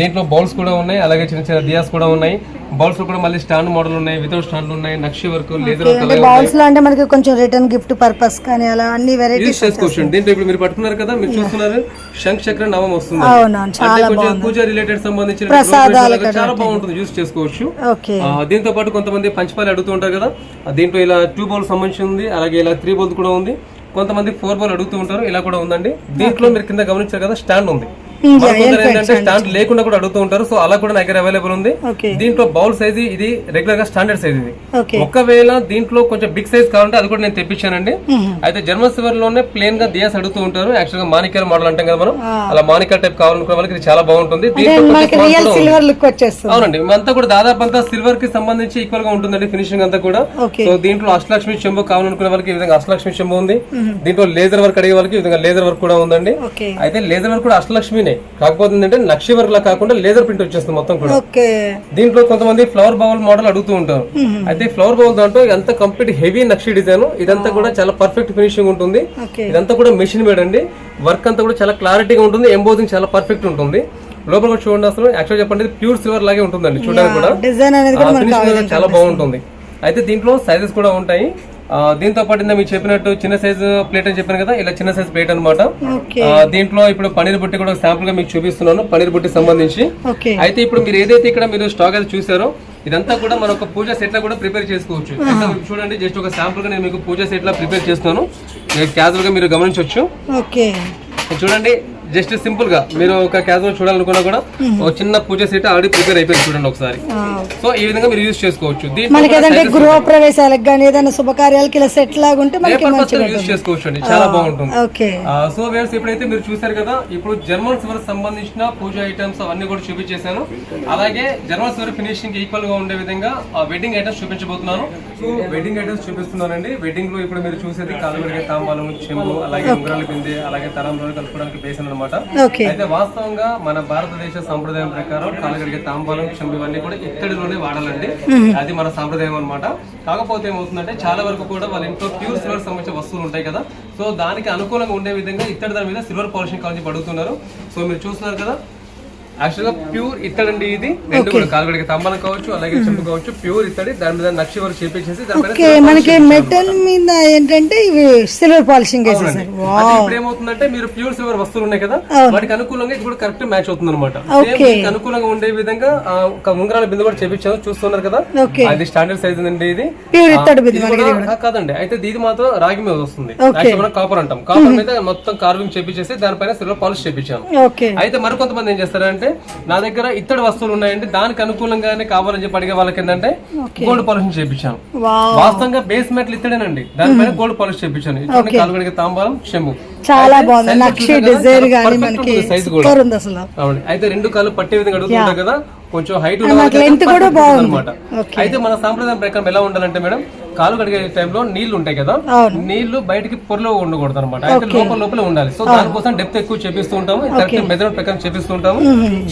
దీంట్లో బౌల్స్ కూడా ఉన్నాయి అలాగే చిన్న చిన్న దియాస్ కూడా ఉన్నాయి. బౌల్స్ కూడా మళ్ళీ స్టాండ్ మోడల్ ఉన్నాయి వితౌట్ స్టాండ్ ఉన్నాయి నక్షి వర్క్ లేజర్ వర్క్ బౌల్స్లో అంటే మనకి కొంచెం రిటర్న్ గిఫ్ట్ పర్పస్ కానీ అలా అన్ని వెరైటీస్ చేసుకోవచ్చు. దీంట్లో ఇప్పుడు మీరు పట్టుకున్నారు కదా మీరు చూస్తున్నారు శంఖ చక్ర నవం వస్తుంది అంటే కొంచెం పూజ రిలేటెడ్ సంబంధించిన చాలా బాగుంటుంది యూజ్ చేసుకోవచ్చు. దీంతో పాటు కొంతమంది పంచపాలి అడుగుతూ ఉంటారు కదా దీంట్లో ఇలా టూ బౌల్ సంబంధించి ఉంది అలాగే ఇలా త్రీ బౌల్ కూడా ఉంది. కొంతమంది ఫోర్ బౌల్ అడుగుతూ ఉంటారు ఇలా కూడా ఉందండి. దీంట్లో మీరు కింద గమనించారు కదా స్టాండ్ ఉంది. స్టాండ్ లేకుండా కూడా అడుగుతూ ఉంటారు. సో అలా కూడా నా దగ్గర అవైలబుల్ ఉంది. దీంట్లో బౌల్ సైజ్ ఇది రెగ్యులర్గా స్టాండర్డ్ సైజ్ ఇది. ఒకవేళ దీంట్లో కొంచెం బిగ్ సైజ్ కావాలంటే అది కూడా నేను తెప్పించానండి. అయితే జర్మన్ సిల్వర్లోనే ప్లేన్గా దియాస్ అడుగుతూ ఉంటారు. యాక్చువల్గా మానికల్ మోడల్ అంటాం కదా మనం. అలా మానికల్ టైప్ కావాలనుకునే వాళ్ళకి ఇది చాలా బాగుంటుంది. అవునండి. అంతా కూడా దాదాపు అంతా సిల్వర్కి సంబంధించి ఈక్వల్గా ఉంటుందండి ఫినిషింగ్ అంతా కూడా. సో దీంట్లో అష్టలక్ష్మి చెంబు కావాలనుకునే వాళ్ళకి ఈ విధంగా అష్టలక్ష్మి చెంబు ఉంది. దీంట్లో లేజర్ వర్క్ అడిగే వాళ్ళకి ఈ విధంగా లేజర్ వర్క్ కూడా ఉందండి. అయితే లేజర్ వర్క్ కూడా అష్టలక్ష్మినే కాకపోతే ఏంటంటే నక్షి వర్క్ లా కాకుండా లేజర్ ప్రింట్ వచ్చేస్తుంది మొత్తం కూడా. దీంట్లో కొంతమంది ఫ్లవర్ బౌల్ మోడల్ అడుగుతూ ఉంటారు. అయితే ఫ్లవర్ బౌల్ దాంట్లో ఎంత కంప్లీట్ హెవీ నక్షి డిజైన్ ఇదంతా కూడా చాలా పర్ఫెక్ట్ ఫినిషింగ్ ఉంటుంది. ఇదంతా కూడా మెషిన్ మేడ్ అండి. వర్క్ అంతా కూడా చాలా క్లారిటీగా ఉంటుంది. ఎంబోజింగ్ చాలా పర్ఫెక్ట్ ఉంటుంది. లోపల కూడా చూడండి అసలు. యాక్చువల్ చెప్పండి ప్యూర్ సిల్వర్ లాగే ఉంటుందండి చూడడానికి కూడా. చాలా బాగుంటుంది. అయితే దీంట్లో సైజెస్ కూడా ఉంటాయి. దీంతో పాటు మీకు చెప్పినట్టు చిన్న సైజు ప్లేట్ అని చెప్పాను కదా ఇలా చిన్న సైజ్ ప్లేట్ అనమాట దీంట్లో ఇప్పుడు పన్నీర్ బుట్టి కూడా శాంపుల్గా మీకు చూపిస్తున్నాను పన్నీర్ బుట్టి సంబంధించి. అయితే ఇప్పుడు మీరు ఏదైతే ఇక్కడ మీరు స్టాక్ అయితే చూసారో ఇదంతా కూడా మన ఒక పూజ సెట్ లా కూడా ప్రిపేర్ చేసుకోవచ్చు. మీరు చూడండి జస్ట్ ఒక శాంపుల్గా నేను మీకు పూజ సెట్ లా ప్రిపేర్ చేస్తున్నాను. క్యాజువల్గా మీరు గమనించవచ్చు చూడండి జస్ట్ సింపుల్గా మీరు ఒక క్యాజువల్ చూడాలనుకున్నా కూడా ఒక చిన్న పూజ సెట్ ఆల్రెడీ ప్రిపేర్ అయిపోయింది చూడండి ఒకసారి. సో ఈ విధంగా మీరు యూజ్ చేసుకోవచ్చు. దీంట్లో మనకి ఏదంటే గృహ ప్రవేశాలకు కానీ ఏదైనా శుభకార్యాలకి ఇలా సెట్ లాగా ఉంటే యూజ్ చేసుకోవచ్చు అండి చాలా బాగుంటుంది. సో వేర్స్ ఇప్పుడైతే మీరు చూసారు కదా ఇప్పుడు జర్మన్ సివర్ సంబంధించిన పూజ ఐటమ్స్ అవన్నీ కూడా చూపించేశాను. అలాగే జర్మన్ సివర్ ఫినిషింగ్ ఈక్వల్గా ఉండే విధంగా వెడ్డింగ్ ఐటమ్స్ చూపించబోతున్నాను. సో వెడ్డింగ్ ఐటమ్స్ చూపిస్తున్నానండి. వెడ్డింగ్లో ఇప్పుడు మీరు చూసేది కాలువడిగే తాంబాలం చెంబు అలాగే ఉంగరాల బిందె అలాగే తరంలో కలుపుకోవడానికి బేసన్ అనమాట అయితే వాస్తవంగా మన భారతదేశ సంప్రదాయం ప్రకారం కాలగడిగే తాంబాలం చెంబు ఇవన్నీ కూడా ఇత్తడిలోనే వాడాలండి. అది మన సాంప్రదాయం అన్నమాట. కాకపోతే ఏమవుతుందంటే చాలా వరకు కూడా వాళ్ళ ఇంట్లో ప్యూర్ సిల్వర్ సంబంధించిన వస్తువులు ఉంటాయి కదా. సో దానికి అనుకూలంగా ఉండే విధంగా ఇత్తడి దాని మీద సిల్వర్ పాలిషింగ్ కావాలని అడుగుతున్నారు. సో మీరు చూస్తున్నారు కదా యాక్చువల్గా ప్యూర్ ఇత్తడండి ఇది. రెండు కూడా కాలగడిగే తాంబాలం కావచ్చు అలాగే చెంబు కావచ్చు ప్యూర్ ఇత్తడి. దాని మీద నక్షి వరకు చేపించేసి ఓకే మనకి మెటల్ మీద ఏంటంటే ఇవి సిల్వర్ పాలిషింగ్ వేసేసారు ఇప్పుడు ఏమవుతుందంటే మీరు ప్యూర్ సిల్వర్ వస్తువులు ఉన్నాయి కదా వాటికి అనుకూలంగా ఇది కూడా కరెక్ట్ మ్యాచ్ అవుతుంది అనమాట అనుకూలంగా ఉండే విధంగా ఒక ఉంగరాల బిందు కూడా చేపించాము చూస్తున్నారు కదా. అది స్టాండర్డ్ సైజ్ అండి ఇది. ప్యూర్ ఇత్తడి బిందు కాదండి. అయితే ఇది మాత్రం రాగి మీద వస్తుంది. మనం కాపర్ అంటాం. కాపర్ మీద మొత్తం కార్వింగ్ చేపించేసి దానిపైన సిల్వర్ పాలిష్ చేపించాను. అయితే మరికొంతమంది ఏం చేస్తారంటే నా దగ్గర ఇత్తడి వస్తువులు ఉన్నాయండి. దానికి అనుకూలంగానే కావాలని చెప్పి అడిగే వాళ్ళకి ఏంటంటే గోల్డ్ పాలిష్ చేపించాను. వావ్. వాస్తవంగా బేస్ మెటల్ ఇత్తడేనండి. దానిపైన గోల్డ్ పాలిష్ చేపించాను. ఇటువంటి కాలుగడిగే తాంబాలం చెంబు. చాలా బాగుంది. నక్షి గానీ మనకి సూపర్ ఉంది అసలు. అవును అయితే రెండు కాళ్ళు పట్టే విధంగా అడుగుతుంటారు కదా కొంచెం హైట్ కూడా బాగుంది. అనమాట అయితే మన సాంప్రదాయం ప్రకారం ఎలా ఉండాలంటే మేడం కాలు కడిగే టైంలో నీళ్ళు ఉంటాయి కదా. నీళ్ళు బయటికి పొరలో ఉండకూడదు అనమాట అయితే లోపల లోపల ఉండాలి. సో దానికోసం డెప్త్ ఎక్కువ చేపిస్తూ ఉంటాము. మెజర్మెంట్ ప్రకారం చేపిస్తూ ఉంటాము.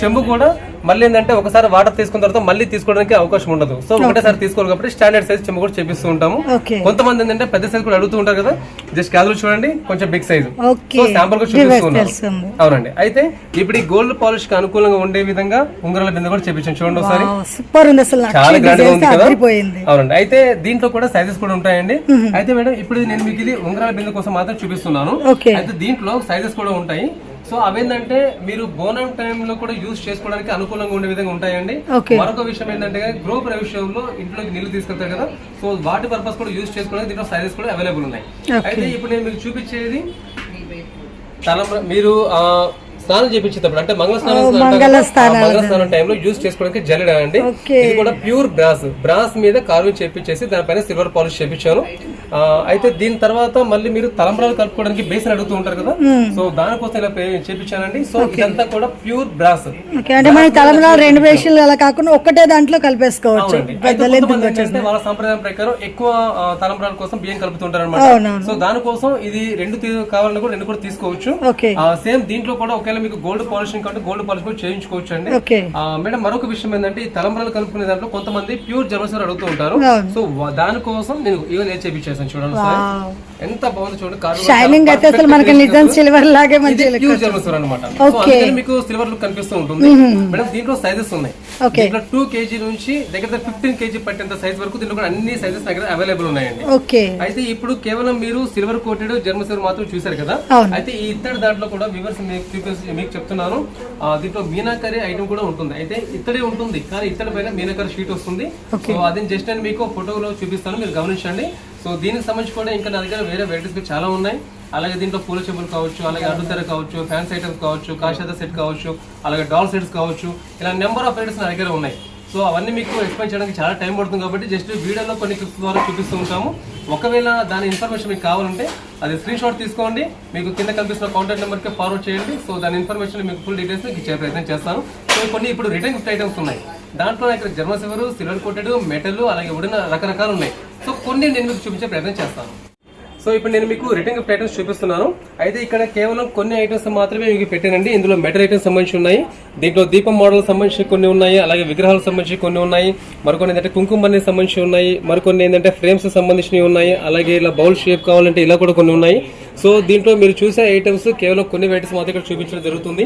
చెంబు కూడా మళ్ళీ ఏంటంటే ఒకసారి వాటర్ తీసుకున్న తర్వాత మళ్ళీ తీసుకోవడానికి అవకాశం ఉండదు. సో ఒకటేసారి తీసుకోవాలి కాబట్టి స్టాండర్డ్ సైజ్ చెంబు కూడా చేపిస్తూ ఉంటాము. కొంతమంది ఏంటంటే పెద్ద సైజ్ కూడా అడుగుతూ ఉంటారు కదా జస్ట్ క్యాజువల్ చూడండి కొంచెం బిగ్ సైజ్ సో శాంపుల్ కూడా అవునండి. అయితే ఇప్పుడు ఈ గోల్డ్ పాలిష్కి అనుకూలంగా ఉండే విధంగా ఉంగరాల బిందె కూడా చేపించాను చూడండి ఒకసారి. సూపర్ ఉంది అసలు. చాలా గ్రాండ్ ఉంది కదా. అవునండి. అయితే దీంట్లో కూడా సైజెస్ కూడా ఉంటాయండి. అయితే మేడం ఇప్పుడు నేను మీకు ఇది ఉంగరాల బిందె కోసం మాత్రం చూపిస్తున్నాను. అయితే దీంట్లో సైజెస్ కూడా ఉంటాయి. సో అవేంటంటే మీరు బోనం టైంలో కూడా యూజ్ చేసుకోవడానికి అనుకూలంగా ఉండే విధంగా ఉంటాయండి. మరొక విషయం ఏంటంటే గృహ ప్రవేశంలో ఇంట్లోకి నీళ్ళు తీసుకెళ్తారు కదా సో వాటి పర్పస్ కూడా యూజ్ చేసుకోవడానికి దీంట్లో సైజెస్ కూడా అవైలబుల్ ఉన్నాయి. అయితే ఇప్పుడు నేను మీకు చూపించేది తలంబ్ర మీరు స్నానం చేపించేటప్పుడు అంటే మంగళ స్నానం మంగళ స్నానం టైంలో యూజ్ చేసుకోవడానికి జల్లెడ అండి. ఇది కూడా ప్యూర్ బ్రాస్. బ్రాస్ మీద కార్వింగ్ చేపించేసి దానిపైన సిల్వర్ పాలిష్ చేపించాను. అయితే దీని తర్వాత మళ్ళీ మీరు తలంబ్రాలు కలుపుకోవడానికి బేసిన్ అడుగుతూ ఉంటారు కదా? సో దానికోసం ఇలా చేపించానండి. సో ఇదంతా కూడా ప్యూర్ బ్రాస్. అంటే రెండు వేషాలు అలా కాకుండా ఒక్కటే దాంట్లో కలిపేసుకోవచ్చు. వాళ్ళ సంప్రదాయం ప్రకారం ఎక్కువ తలంబ్రాల కోసం బియ్యం కలుపుతుంటారు అనమాట. సో దానికోసం ఇది రెండు కావాలన్నా కూడా రెండు కూడా తీసుకోవచ్చు. సేమ్ దీంట్లో కూడా ఒకవేళ మీకు గోల్డ్ పాలిషింగ్ కంటే గోల్డ్ పాలిష్ కూడా చేయించుకోవచ్చు అండి మేడం మరొక విషయం ఏంటంటే ఈ తలంబ్రాలు కలుపుకునే దాంట్లో కొంతమంది ప్యూర్ జర్మసర్ అడుగుతూ ఉంటారు. సో దానికోసం నేను ఈవెన్ ఏ చేపించేసాను చూడండి ఒకసారి. ఎంత బాగుంది చూడండి. కారు షైనింగ్ అయితే అసలు మనకి నిజం సిల్వర్ లాగే మంచి ప్యూర్ జర్మసర్ అనమాట ఓకే. మీకు సిల్వర్ లుక్ కనిపిస్తూ ఉంటుంది. మేడం దీంట్లో సైజెస్ ఉన్నాయి. దీంట్లో టూ కేజీ నుంచి దగ్గర ఫిఫ్టీన్ కేజీ పట్టేంత సైజ్ వరకు దీంట్లో కూడా అన్ని సైజెస్ దగ్గర అవైలబుల్ ఉన్నాయండి. అయితే ఇప్పుడు కేవలం మీరు సిల్వర్ కోటెడ్ జర్మ సిల్వర్ మాత్రం చూసారు కదా. అయితే ఈ ఇత్తడి దాంట్లో కూడా వివర్స్ మీకు చూపిస్తు- మీకు చెప్తున్నాను. దీంట్లో మీనాకరి ఐటమ్ కూడా ఉంటుంది. అయితే ఇత్తడే ఉంటుంది కానీ ఇత్తడి పైన మీనాకరి షీట్ వస్తుంది. సో అది జస్ట్ నేను మీకు ఫోటోలో చూపిస్తాను మీరు గమనించండి. సో దీనికి సంబంధించి కూడా ఇంకా నా దగ్గర వేరే వెరైటీస్ చాలా ఉన్నాయి. అలాగే దీంట్లో పూల చెంబులు కావచ్చు అలాగే అడ్డుతెర కావచ్చు ఫ్యాన్స్ ఐటమ్స్ కావచ్చు కాషాద సెట్ కావచ్చు అలాగే డాల్ సెట్స్ కావచ్చు. ఇలా నెంబర్ ఆఫ్ వెరైటీస్ నా దగ్గర ఉన్నాయి. సో అవన్నీ మీకు ఎక్స్ప్లెయిన్ చేయడానికి చాలా టైం పడుతుంది కాబట్టి జస్ట్ వీడియోలో కొన్ని క్లిప్స్ ద్వారా చూపిస్తూ ఉంటాము. ఒకవేళ దాని ఇన్ఫర్మేషన్ మీకు కావాలంటే అది స్క్రీన్ షాట్ తీసుకోండి. మీకు కింద కనిపిస్తున్న కాంటాక్ట్ నెంబర్కి ఫార్వర్డ్ చేయండి. సో దాని ఇన్ఫర్మేషన్ మీకు ఫుల్ డీటెయిల్స్ మీకు ఇచ్చే ప్రయత్నం చేస్తాను. సో కొన్ని ఇప్పుడు రిటర్న్ గిఫ్ట్ ఐటమ్స్ ఉన్నాయి. దాంట్లో ఇక్కడ German silver silver coated metal అలాగే ఉడిన రకరకాలు ఉన్నాయి. సో కొన్ని నేను మీకు చూపించే ప్రయత్నం చేస్తాను. సో ఇప్పుడు నేను మీకు రిటర్న్ గిఫ్ట్ ఐటమ్స్ చూపిస్తున్నాను. అయితే ఇక్కడ కేవలం కొన్ని ఐటమ్స్ మాత్రమే మీకు పెట్టానండి. ఇందులో మెటల్ ఐటమ్స్ సంబంధించి ఉన్నాయి. దీంట్లో దీపం మోడల్ సంబంధించి కొన్ని ఉన్నాయి. అలాగే విగ్రహాలకు సంబంధించి కొన్ని ఉన్నాయి. మరికొన్ని ఏంటంటే కుంకుమ సంబంధించి ఉన్నాయి. మరికొన్ని ఏంటంటే ఫ్రేమ్స్ సంబంధించినవి ఉన్నాయి. అలాగే ఇలా బౌల్ షేప్ కావాలంటే ఇలా కూడా కొన్ని ఉన్నాయి. సో దీంట్లో మీరు చూసే ఐటమ్స్ కేవలం కొన్ని ఐటమ్స్ మాత్రం ఇక్కడ చూపించడం జరుగుతుంది.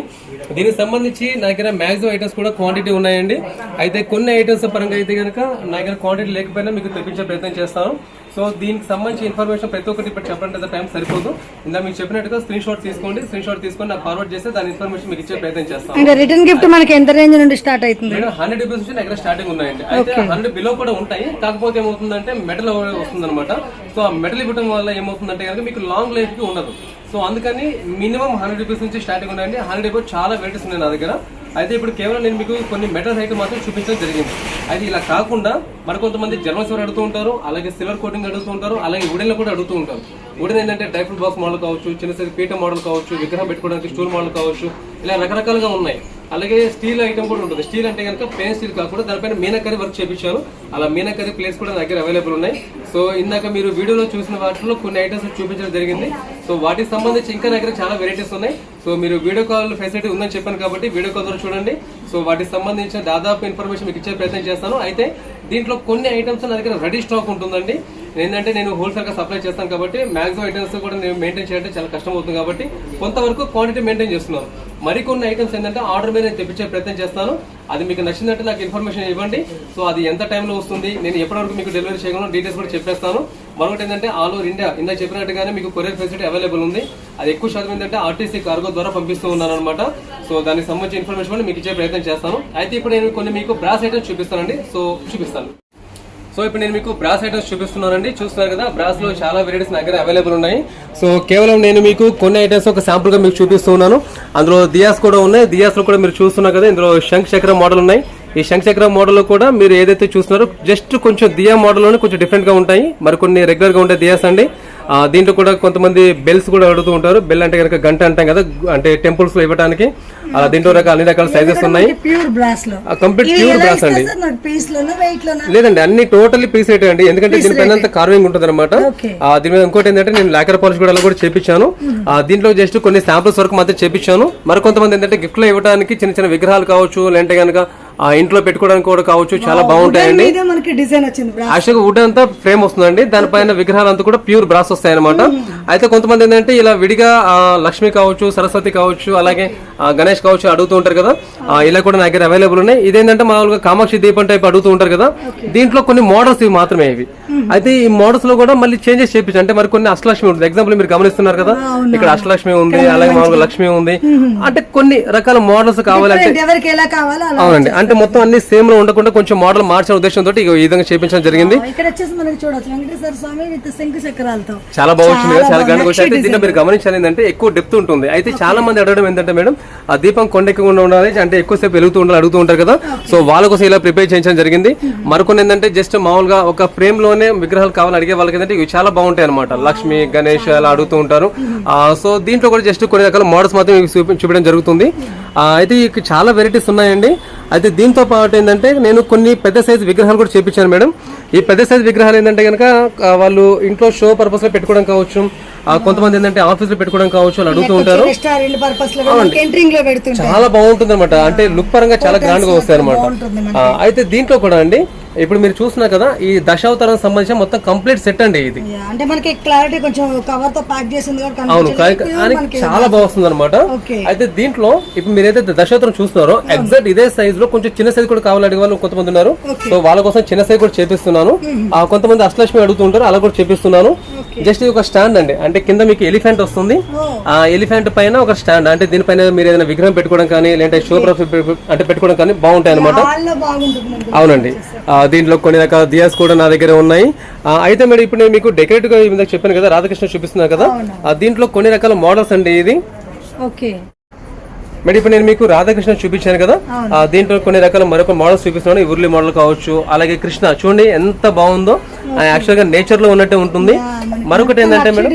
దీనికి సంబంధించి నా దగ్గర మ్యాక్సిమం ఐటమ్స్ కూడా క్వాంటిటీ ఉన్నాయండి. అయితే కొన్ని ఐటమ్స్ పరంగా అయితే కనుక నా దగ్గర క్వాంటిటీ లేకపోయినా మీకు తెప్పించే ప్రయత్నం చేస్తాను. సో దీనికి సంబంధించి ఇన్ఫర్మేషన్ ప్రతి ఒక్కటి ఇప్పుడు చెప్పడానికి టైం సరిపోదు. ఇందా మీకు చెప్పినట్టుగా స్క్రీన్ షాట్ తీసుకోండి స్క్రీన్ షాట్ తీసుకొని నాకు ఫార్వర్డ్ చేస్తే దాని ఇన్ఫర్మేషన్ మీకు ఇచ్చే ప్రయత్నం చేస్తాను అంటే రిటర్న్ గిఫ్ట్ మనకి ఎంత రేంజ్ నుండి స్టార్ట్ అవుతుంది? మేడం హండ్రెడ్ రూపీస్ నుంచి దగ్గర స్టార్టింగ్ ఉన్నాయండి. అయితే హండ్రెడ్ బిలో కూడా ఉంటాయి. కాకపోతే ఏమవుతుందంటే మెటల్ వస్తుంది అనమాట సో ఆ మెటల్ ఇవ్వడం వల్ల ఏమవుతుందంటే కనుక మీకు లాంగ్ లైఫ్కి ఉండదు. సో అందుకని మినిమం హండ్రెడ్ రూపీస్ నుంచి స్టార్టింగ్ ఉన్నాయండి. హండ్రెడ్ రూపీస్ చాలా వెరైటీస్ ఉన్నాయి నా దగ్గర. అయితే ఇప్పుడు కేవలం నేను మీకు కొన్ని మెటల్ ఐటమ్ మాత్రం చూపించడం జరిగింది. అయితే ఇలా కాకుండా మరి కొంతమంది జర్మన్ అడుగుతూ ఉంటారు అలాగే సిల్వర్ కోటింగ్ అడుగుతూ ఉంటారు అలాగే ఉడెన్లో కూడా అడుగుతూ ఉంటారు. ఉడెన్ ఏంటంటే డ్రైఫ్రూట్ బాక్స్ మోడల్ కావచ్చు చిన్న సైజు పీట మోడల్ కావచ్చు విగ్రహం పెట్టుకోవడానికి స్టూల్ మోడల్ కావచ్చు ఇలా రకరకాలుగా ఉన్నాయి. అలాగే స్టీల్ ఐటమ్ కూడా ఉంటుంది. స్టీల్ అంటే కనుక ప్లేన్ స్టీల్ కాకుండా దానిపైన మీనకరీ వర్క్ చేపించాను అలా మీనకరీ ప్లేస్ కూడా నా దగ్గర అవైలబుల్ ఉన్నాయి. సో ఇందాక మీరు వీడియోలో చూసిన వాటిలో కొన్ని ఐటమ్స్ చూపించడం జరిగింది. సో వాటికి సంబంధించి ఇంకా నా దగ్గర చాలా వెరైటీస్ ఉన్నాయి. సో మీరు వీడియో కాల్ ఫెసిలిటీ ఉందని చెప్పాను కాబట్టి వీడియో కాల్ ద్వారా చూడండి. సో వాటికి సంబంధించిన దాదాపు ఇన్ఫర్మేషన్ మీకు ఇచ్చే ప్రయత్నం చేస్తాను. అయితే దీంట్లో కొన్ని ఐటమ్స్ నా దగ్గర రెడీ స్టాక్ ఉంటుందండి. ఏంటంటే నేను హోల్సేల్గా సప్లై చేస్తాను కాబట్టి మాక్సిమం ఐటమ్స్ కూడా నేను మెయింటైన్ చేయడం చాలా కష్టం అవుతుంది కాబట్టి కొంతవరకు క్వాంటిటీ మెయింటైన్ చేస్తున్నాను. మరికొన్ని ఐటమ్స్ ఏంటంటే ఆర్డర్ మీద నేను తెప్పించే ప్రయత్నం చేస్తాను. అది మీకు నచ్చిందంటే నాకు ఇన్ఫర్మేషన్ ఇవ్వండి. సో అది ఎంత టైంలో వస్తుంది నేను ఎప్పటివరకు మీకు డెలివరీ చేయగలను డీటెయిల్స్ కూడా చెప్పేస్తాను. మరొకటి ఏంటంటే ఆల్ ఓవర్ ఇండియా ఇందా చెప్పినట్టుగానే మీకు కొరియర్ ఫెసిలిటీ అవైలబుల్ ఉంది. అది ఎక్కువ శాతం ఏంటంటే ఆర్టీసీ కార్గో ద్వారా పంపిస్తూ ఉన్నాను అనమాట సో దానికి సంబంధించిన ఇన్ఫర్మేషన్ కూడా మీకు ఇచ్చే ప్రయత్నం చేస్తాను. అయితే ఇప్పుడు నేను కొన్ని మీకు బ్రాస్ ఐటమ్స్ చూపిస్తానండి. సో చూపిస్తాను. సో ఇప్పుడు నేను మీకు బ్రాస్ ఐటమ్స్ చూపిస్తున్నానండి. చూస్తున్నారు కదా బ్రాస్లో చాలా వెరైటీస్ నా దగ్గర అవైలబుల్ ఉన్నాయి. సో కేవలం నేను మీకు కొన్ని ఐటమ్స్ ఒక శాంపుల్గా మీకు చూపిస్తున్నాను. అందులో దియాస్ కూడా ఉన్నాయి. దియాస్లో కూడా మీరు చూస్తున్నారు కదా ఇందులో శంఖ్ చక్ర మోడల్ ఉన్నాయి. ఈ శంఖ్ చక్ర మోడల్లో కూడా మీరు ఏదైతే చూస్తున్నారో జస్ట్ కొంచెం దియా మోడల్లోనే కొంచెం డిఫరెంట్గా ఉంటాయి. మరి కొన్ని రెగ్యులర్గా ఉండే దియాస్ అండి. దీంట్లో కూడా కొంతమంది బెల్స్ కూడా అడుగుతూ ఉంటారు. బెల్ అంటే కనుక గంట అంటాం కదా అంటే టెంపుల్స్లో ఇవ్వడానికి అలా దీంట్లో రకాల అన్ని రకాల సైజెస్ ఉన్నాయి. ప్యూర్ బ్రాస్లో. కంప్లీట్ ప్యూర్ బ్రాస్ అండి. లేదండి అన్ని టోటల్లీ పీస్ రేట్ అండి. ఎందుకంటే దీనిపైన అంతా కార్వింగ్ ఉంటుంది అనమాట. దీని మీద ఇంకోటి ఏంటంటే నేను లాకర్ పాలిష్ కూడా అలా కూడా చేపించాను. ఆ, దీంట్లో జస్ట్ కొన్ని శాంపుల్స్ వరకు మాత్రం చేపించాను. మరి కొంతమంది ఏంటంటే గిఫ్ట్లో ఇవ్వడానికి చిన్న చిన్న విగ్రహాలు కావచ్చు లేదంటే కనుక ఇంట్లో పెట్టుకోవడానికి కూడా కావచ్చు చాలా బాగుంటాయండి. ఇదే మనకి డిజైన్ వచ్చింది బ్రాస్. యాక్చువల్గా వుడ్ అంతా ఫ్రేమ్ వస్తుందండి. దానిపైన విగ్రహాలు అంతా కూడా ప్యూర్ బ్రాస్ వస్తాయి అనమాట అయితే కొంతమంది ఏంటంటే ఇలా విడిగా లక్ష్మి కావచ్చు సరస్వతి కావచ్చు అలాగే గణేష్ కావచ్చు అడుగుతూ ఉంటారు కదా. ఇలా కూడా నా దగ్గర అవైలబుల్ ఉన్నాయి. ఇదేంటంటే మామూలుగా కామాక్షి దీపం టైప్ అడుగుతూ ఉంటారు కదా. దీంట్లో కొన్ని మోడల్స్ ఇవి మాత్రమే ఇవి. అయితే ఈ మోడల్స్లో కూడా మళ్ళీ చేంజెస్ చేపించు అంటే మరి కొన్ని అష్టలక్ష్మి ఉంటుంది. ఎగ్జాంపుల్ మీరు గమనిస్తున్నారు కదా. ఇక్కడ అష్టలక్ష్మి ఉంది అలాగే మామూలుగా లక్ష్మి ఉంది. అంటే కొన్ని రకాల మోడల్స్ కావాలంటే ఎవరికి ఎలా కావాలో అలా అవునండి. అంటే మొత్తం అన్ని సేమ్లో ఉండకుండా కొంచెం మోడల్ మార్చిన ఉద్దేశంతో ఈ విధంగా చేపించడం జరిగింది. ఇక్కడ వచ్చేసి మనకి చూడొచ్చు వెంకటేశ్వర స్వామి విత్ శంకు చక్రాలతో. చాలా బాగుంటుంది చాలా వచ్చి అయితే దీంట్లో మీరు గమనించాలి ఏంటంటే ఎక్కువ డెప్త్ ఉంటుంది. అయితే చాలా మంది అడగడం ఏంటంటే మేడం ఆ దీపం కొండెక్కకుండా ఉండాలి అంటే ఎక్కువసేపు వెలుగుతూ ఉండాలి అడుగుతూ ఉంటారు కదా. సో వాళ్ళ కోసం ఇలా ప్రిపేర్ చేయించడం జరిగింది. మరికొన్ని ఏంటంటే జస్ట్ మామూలుగా ఒక ఫ్రేమ్లోనే విగ్రహాలు కావాలని అడిగే వాళ్ళకి ఏంటంటే ఇవి చాలా బాగుంటాయి అనమాట లక్ష్మి గణేష్ అలా అడుగుతూ ఉంటారు. ఆ, సో దీంట్లో కూడా జస్ట్ కొన్ని రకాల మోడల్స్ మాత్రం చూపించడం జరుగుతుంది. ఆ, అయితే ఇక చాలా వెరైటీస్ ఉన్నాయండి. అయితే దీంతో పాటు ఏంటంటే నేను కొన్ని పెద్ద సైజ్ విగ్రహాలు కూడా చేపించాను మేడం. ఈ పెద్ద సైజ్ విగ్రహాలు ఏంటంటే కనుక వాళ్ళు ఇంట్లో షో పర్పస్లో పెట్టుకోవడం కావచ్చు కొంతమంది ఏంటంటే ఆఫీస్లో పెట్టుకోవడం కావచ్చు వాళ్ళు అడుగుతూ ఉంటారు. చాలా బాగుంటుంది అనమాట అంటే లుక్ పరంగా చాలా గ్రాండ్గా వస్తాయి అనమాట అయితే దీంట్లో కూడా అండి ఇప్పుడు మీరు చూస్తున్నారు కదా ఈ దశావతారం సంబంధించిన మొత్తం కంప్లీట్ సెట్ అండి ఇది. అంటే మనకి క్లారిటీ కొంచెం కవర్తో ప్యాక్ చేసింది అవును చాలా బాగుంది అనమాట. అయితే దీంట్లో ఇప్పుడు మీరు ఏదైతే దశావతారం చూస్తున్నారో ఎగ్జాక్ట్ ఇదే సైజ్లో కొంచెం చిన్న సైజ్ కూడా కావాలని వాళ్ళు కొంతమంది ఉన్నారు. సో వాళ్ళ కోసం చిన్న సైజ్ కూడా చేపిస్తున్నాను. ఆ కొంతమంది అష్టలక్ష్మి అడుగుతుంటారు అలా కూడా చేపిస్తున్నాను. జస్ట్ ఇది ఒక స్టాండ్ అండి. అంటే కింద మీకు ఎలిఫెంట్ వస్తుంది. ఆ ఎలిఫెంట్ పైన ఒక స్టాండ్ అంటే దీనిపైన మీరు ఏదైనా విగ్రహం పెట్టుకోవడం కానీ లేదంటే షో అంటే పెట్టుకోవడం కానీ బాగుంటాయి అనమాట. అవునండి. దీంట్లో కొన్ని రకాల దియాస్ కూడా నా దగ్గర ఉన్నాయి. అయితే మేడం ఇప్పుడు నేను మీకు డెకరేట్గా ఇందాక చెప్పాను కదా రాధాకృష్ణ చూపిస్తున్నా కదా. ఆ, దీంట్లో కొన్ని రకాల మోడల్స్ అండి ఇది. ఓకే. మేడం ఇప్పుడు నేను మీకు రాధాకృష్ణ చూపించాను కదా? దీంట్లో కొన్ని రకాల మరొక మోడల్స్ చూపిస్తున్నాను. ఈ ఉర్లి మోడల్ కావచ్చు అలాగే కృష్ణ. చూడండి ఎంత బాగుందో. యాక్చువల్గా నేచర్లో ఉన్నట్టే ఉంటుంది. మరొకటి ఏంటంటే మేడం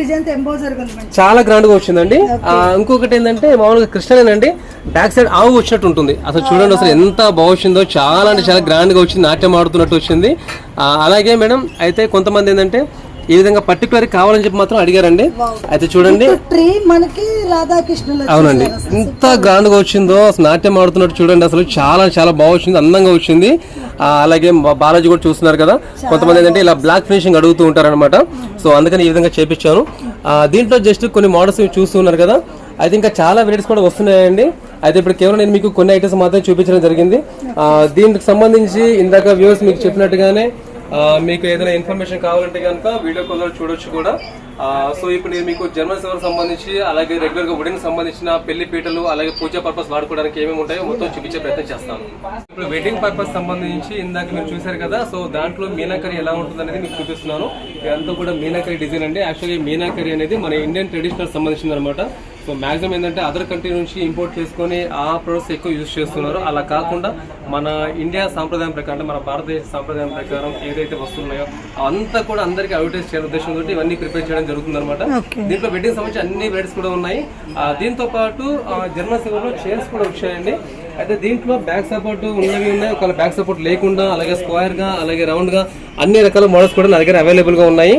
చాలా గ్రాండ్గా వచ్చిందండి. ఆ, ఇంకొకటి ఏంటంటే మామూలుగా కృష్ణనేనండి బ్యాక్ సైడ్ ఆవు వచ్చినట్టు ఉంటుంది. అసలు చూడండి అసలు ఎంత బాగుందో చాలా అంటే చాలా గ్రాండ్గా వచ్చింది. నాట్యం ఆడుతున్నట్టు వచ్చింది. అలాగే మేడం అయితే కొంతమంది ఏంటంటే ఈ విధంగా పర్టికులర్ కావాలని చెప్పి మాత్రం అడిగారండి. అయితే చూడండి. ట్రీ మనకి రాధాకృష్ణులు అవునండి. ఎంత గ్రాండ్గా వచ్చిందో అసలు నాట్యం ఆడుతున్నట్టు చూడండి అసలు చాలా చాలా బాగా వచ్చింది అందంగా వచ్చింది. అలాగే బాలాజీ కూడా చూస్తున్నారు కదా. కొంతమంది ఏంటంటే ఇలా బ్లాక్ ఫినిషింగ్ అడుగుతూ ఉంటారన్నమాట. సో అందుకని ఈ విధంగా చేపించాను. ఆ, దీంట్లో జస్ట్ కొన్ని మోడల్స్ చూస్తున్నారు కదా. అయితే ఇంకా చాలా వెరైటీస్ కూడా వస్తున్నాయండి. అయితే ఇప్పుడు కేవలం నేను మీకు కొన్ని ఐటమ్స్ మాత్రమే చూపించడం జరిగింది. ఆ, దీనికి సంబంధించి ఇందాక వ్యూవర్స్ మీకు చెప్పినట్టుగానే మీకు ఏదైనా ఇన్ఫర్మేషన్ కావాలంటే కనుక వీడియో కాల్ చూడొచ్చు కూడా. సో ఇప్పుడు నేను మీకు జర్మన్ సిల్వర్ సంబంధించి అలాగే రెగ్యులర్గా వుడెన్ సంబంధించిన పెళ్ళి పీటలు అలాగే పూజా పర్పస్ వాడుకోవడానికి ఏమేమి ఉంటాయో మొత్తం చూపించే ప్రయత్నం చేస్తాను. ఇప్పుడు వెడ్డింగ్ పర్పస్ సంబంధించి ఇందాక మీరు చూశారు కదా సో దాంట్లో మీనాకరి ఎలా ఉంటుంది అనేది మీకు చూపిస్తున్నాను. ఇదంతా కూడా మీనాకరి డిజైన్ అండి. యాక్చువల్లీ మీనాకరి అనేది మన ఇండియన్ ట్రెడిషనల్ సంబంధించింది అనమాట సో మాక్సిమం ఏంటంటే అదర్ కంట్రీ నుంచి ఇంపోర్ట్ చేసుకొని ఆ ప్రొడక్ట్స్ ఎక్కువ యూజ్ చేస్తున్నారు. అలా కాకుండా మన ఇండియా సాంప్రదాయం ప్రకారం అంటే మన భారతదేశ సాంప్రదాయం ప్రకారం ఏదైతే వస్తున్నాయో అంతా కూడా అందరికీ అడ్వర్టైజ్ చేయడం ఉద్దేశంతో ఇవన్నీ ప్రిపేర్ చేయడం జరుగుతుంది అనమాట దీంట్లో వెడ్డింగ్ సంబంధించి అన్ని వెరైటీస్ కూడా ఉన్నాయి. ఆ, దీంతో పాటు జర్మన్ సిల్వర్లో చైర్స్ కూడా వచ్చాయండి. అయితే దీంట్లో బ్యాక్ సపోర్ట్ ఉన్నవి ఉన్నాయి. ఒకవేళ బ్యాక్ సపోర్ట్ లేకుండా అలాగే స్క్వేర్గా అలాగే రౌండ్గా అన్ని రకాల మోడల్స్ కూడా నా దగ్గర అవైలబుల్గా ఉన్నాయి.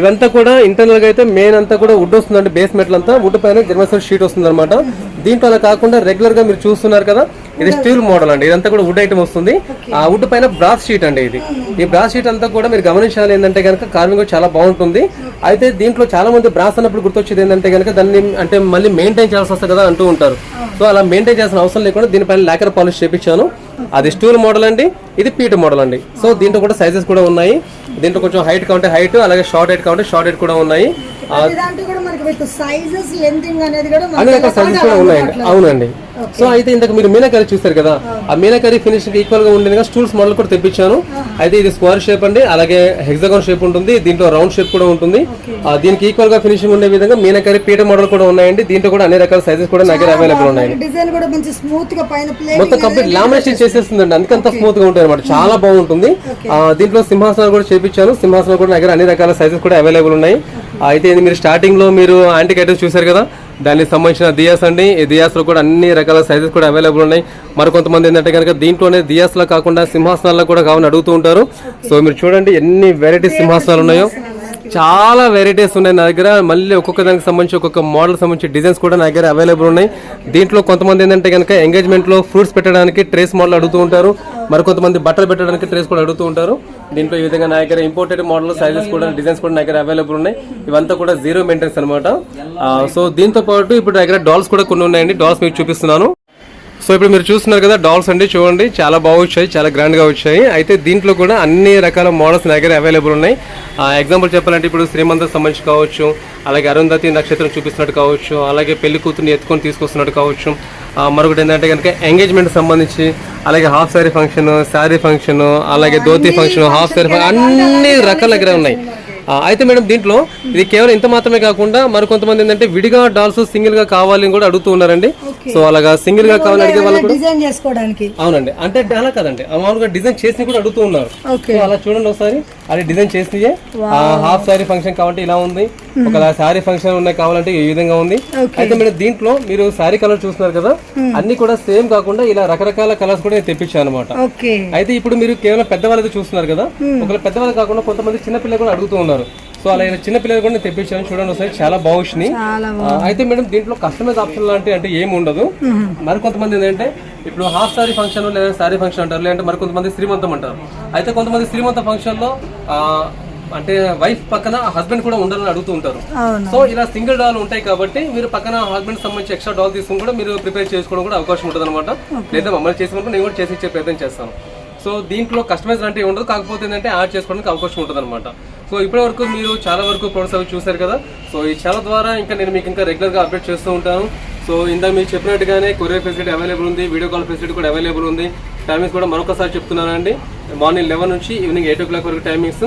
ఇవంతా కూడా ఇంటర్నల్గా అయితే మెయిన్ అంతా కూడా వుడ్ వస్తుందండి బేస్ మెటల్ అంతా వుడ్ పైన జర్మన్ షీట్ వస్తుంది అనమాట దీంట్లో అలా కాకుండా రెగ్యులర్గా మీరు చూస్తున్నారు కదా ఇది స్టీల్ మోడల్ అండి. ఇదంతా కూడా వుడ్ ఐటమ్ వస్తుంది. ఆ వుడ్ పైన బ్రాస్ షీట్ అండి ఇది. ఈ బ్రాస్ షీట్ అంతా కూడా మీరు గమనించాలి ఏంటంటే కనుక కార్వింగ్ చాలా బాగుంటుంది. అయితే దీంట్లో చాలా మంది బ్రాస్ అన్నప్పుడు గుర్తొచ్చేది ఏంటంటే కనుక దాన్ని అంటే మళ్ళీ మెయింటైన్ చేయాల్సి వస్తుంది కదా అంటూ ఉంటారు. సో అలా మెయింటైన్ చేయాల్సిన అవసరం లేకుండా దీనిపైన లాకర్ పాలిష్ చేపించాను. అది స్టూల్ మోడల్ అండి. ఇది పీట మోడల్ అండి. సో దీంట్లో కూడా సైజెస్ కూడా ఉన్నాయి. దీంట్లో కొంచెం హైట్ కావాలంటే హైట్ అలాగే షార్ట్ హైట్ కావాలంటే షార్ట్ హైట్ కూడా ఉన్నాయి. మనకి విత్ సైజెస్ అనేది కూడా రకాల సైజెస్ కూడా ఉన్నాయండి. అవునండి. సో అయితే ఇంతకు మీరు మీనాకరి చూస్తారు కదా ఆ. మీనాకరి ఫినిష్ ఈక్వల్గా ఉండేదిగా స్టూల్స్ మోడల్ కూడా తెప్పించాను. అయితే ఇది స్క్వేర్ షేప్ అండి అలాగే హెక్సాగన్ షేప్ ఉంటుంది దీంట్లో రౌండ్ షేప్ కూడా ఉంటుంది. దీనికి ఈక్వల్గా ఫినిషింగ్ ఉండే విధంగా మీనాకరి పీట మోడల్ కూడా ఉన్నాయండి దీంట్లో కూడా అన్ని రకాల సైజెస్ కూడా నా దగ్గర అవైలబుల్ ఉన్నాయి డిజైన్ కూడా మంచి స్మూత్గా పైన మొత్తం కంప్లీట్ లామినేషన్ చేసేస్తుందండి అందుకంత స్మూత్గా ఉంటుంది అనమాట చాలా బాగుంటుంది. ఆ, దీంట్లో సింహాసనాలు కూడా చేపించాను సింహాసనాలు కూడా నా దగ్గర అన్ని రకాల సైజెస్ కూడా అవైలబుల్ ఉన్నాయి. అయితే ఇది మీరు స్టార్టింగ్లో మీరు యాంటిక్ ఐటమ్స్ చూసారు కదా? దానికి సంబంధించిన దియాస్ అండి. ఈ దియాస్లో కూడా అన్ని రకాల సైజెస్ కూడా అవైలబుల్ ఉన్నాయి. మరి కొంతమంది ఏంటంటే కనుక దీంట్లోనే దియాస్లో కాకుండా సింహాసనాల్లో కూడా కావాలని అడుగుతూ ఉంటారు. సో మీరు చూడండి ఎన్ని వెరైటీ సింహాసనాలు ఉన్నాయో. చాలా వెరైటీస్ ఉన్నాయి నా దగ్గర. మళ్ళీ ఒక్కొక్క దానికి సంబంధించి ఒక్కొక్క మోడల్ సంబంధించి డిజైన్స్ కూడా నా దగ్గర అవైలబుల్ ఉన్నాయి. దీంట్లో కొంతమంది ఏంటంటే కనుక ఎంగేజ్మెంట్లో ఫ్రూట్స్ పెట్టడానికి ట్రేస్ మోడల్ అడుగుతూ ఉంటారు. మరి కొంతమంది బట్టలు పెట్టడానికి ట్రేస్ కూడా అడుగుతూ ఉంటారు. దీంట్లో ఈ విధంగా నా దగ్గర ఇంపోర్టెడ్ మోడల్ సైజెస్ కూడా డిజైన్స్ కూడా నా దగ్గర అవైలబుల్ ఉన్నాయి. ఇవంతా కూడా జీరో మెయింటెన్స్ అనమాట సో దీంతో పాటు ఇప్పుడు దగ్గర డాల్స్ కూడా కొన్ని ఉన్నాయండి. డాల్స్ మీకు చూపిస్తున్నాను. సో ఇప్పుడు మీరు చూస్తున్నారు కదా డాల్స్ అండి చూడండి. చాలా బాగా వచ్చాయి చాలా గ్రాండ్గా వచ్చాయి. అయితే దీంట్లో కూడా అన్ని రకాల మోడల్స్ నా దగ్గర అవైలబుల్ ఉన్నాయి. ఎగ్జాంపుల్ చెప్పాలంటే ఇప్పుడు శ్రీమంత సంబంధించి కావచ్చు అలాగే అరుంధతి నక్షత్రం చూపిస్తున్నట్టు కావచ్చు అలాగే పెళ్ళి కూతుర్ని ఎత్తుకొని తీసుకొస్తున్నట్టు కావచ్చు. మరొకటి ఏంటంటే కనుక ఎంగేజ్మెంట్ సంబంధించి అలాగే half sari function sari function అలాగే dhoti function half sari function అన్ని రకాల దగ్గర ఉన్నాయి. అయితే మేడం దీంట్లో ఇది కేవలం ఇంత మాత్రమే కాకుండా మరి కొంతమంది ఏంటంటే విడిగా డాల్స్ సింగిల్గా కావాలి అని కూడా అడుగుతూ ఉన్నారండి. సో అలాగా సింగిల్గా కావాలని అడిగే వాళ్ళు కూడా డిజైన్ చేసుకోవడానికి. అవునండి. అంటే అలా కాదండి. మామూలుగా డిజైన్ చేసి కూడా అడుగుతూ ఉన్నారు. సో అలా చూడండి ఒకసారి. అది డిజైన్ చేసినయే. హాఫ్ సారీ ఫంక్షన్ కావాలంటే ఇలా ఉంది. ఒక సారీ ఫంక్షన్ ఉన్నాయి కావాలంటే ఈ విధంగా ఉంది. అయితే మీరు దీంట్లో మీరు సారీ కలర్ చూస్తున్నారు కదా అన్ని కూడా సేమ్ కాకుండా ఇలా రకరకాల కలర్స్ కూడా నేను తెప్పించాను అనమాట అయితే ఇప్పుడు మీరు కేవలం పెద్దవాళ్ళది చూస్తున్నారు కదా ఒకవేళ పెద్దవాళ్ళు కాకుండా కొంతమంది చిన్న పిల్లలు కూడా అడుగుతూ ఉన్నారు. సో అలా చిన్న పిల్లలు కూడా నేను తెప్పించాను చూడండి ఒకసారి చాలా బాగుంది అయితే మేడం దీంట్లో కస్టమైజ్ ఆప్షన్ లాంటి అంటే ఏమి ఉండదు. మరి కొంతమంది ఏంటంటే ఇప్పుడు హాఫ్ సారీ ఫంక్షన్ లేదా సారీ ఫంక్షన్ అంటారు లేదంటే మరి కొంతమంది శ్రీమంతం అంటారు. అయితే కొంతమంది శ్రీమంత ఫంక్షన్లో అంటే వైఫ్ పక్కన హస్బెండ్ కూడా ఉండాలని అడుగుతూ ఉంటారు. సో ఇలా సింగిల్ డాల్ ఉంటాయి కాబట్టి మీరు పక్కన హస్బెండ్ సంబంధించి ఎక్స్ట్రా డాల్ తీసుకుని కూడా మీరు ప్రిపేర్ చేసుకోవడం కూడా అవకాశం ఉంటుంది అనమాట లేదా మమ్మల్ని చేసినప్పుడు నేను కూడా చేసి ఇచ్చే ప్రయత్నం చేస్తాను. సో దీంట్లో కస్టమైజ్ అంటే ఉండదు. కాకపోతే ఏంటంటే యాడ్ చేసుకోవడానికి అవకాశం ఉంటుంది అనమాట సో ఇప్పటి వరకు మీరు చాలా వరకు ప్రొడక్ట్స్ అవి చూశారు కదా. సో ఈ ఛానల్ ద్వారా ఇంకా నేను మీకు ఇంకా రెగ్యులర్గా అప్డేట్ చేస్తూ ఉంటాను. సో ఇందాక మీరు చెప్పినట్టుగానే కొరియర్ ఫెసిలిటీ అవైలబుల్ ఉంది వీడియో కాల్ ఫెసిలిటీ కూడా అవైలబుల్ ఉంది. టైమింగ్స్ కూడా మరొకసారి చెప్తున్నానండి. మార్నింగ్ లెవెన్ నుంచి ఈవినింగ్ ఎయిట్ ఓ క్లాక్ వరకు టైమింగ్స్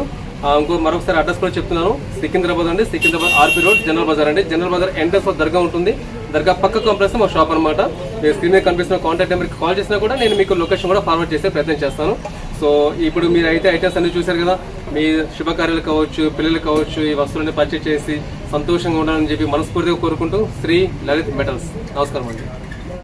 ఇంకో మరొకసారి అడ్రస్ కూడా చెప్తున్నాను. సికింద్రాబాద్ అండి. Secunderabad RP road general Bazaar అండి. జనరల్ బజార్ ఎంట్రన్స్లో దర్గా ఉంటుంది. దర్గా పక్క కాంప్లెక్స్ మా షాప్ అనమాట మీరు స్క్రీన్ మీద కనిపిస్తున్న కాంటాక్ట్ నెంబర్కి కాల్ చేసినా కూడా నేను మీకు లొకేషన్ కూడా ఫార్వర్డ్ చేసే ప్రయత్నం చేస్తాను. సో ఇప్పుడు మీరు అయితే ఐటమ్స్ అన్ని చూశారు కదా మీ శుభకార్యాలు కావచ్చు పిల్లలు కావచ్చు ఈ వస్తువులని పరిచయం చేసి సంతోషంగా ఉండాలని చెప్పి మనస్ఫూర్తిగా కోరుకుంటూ శ్రీ లలిత్ మెటల్స్ నమస్కారం అండి.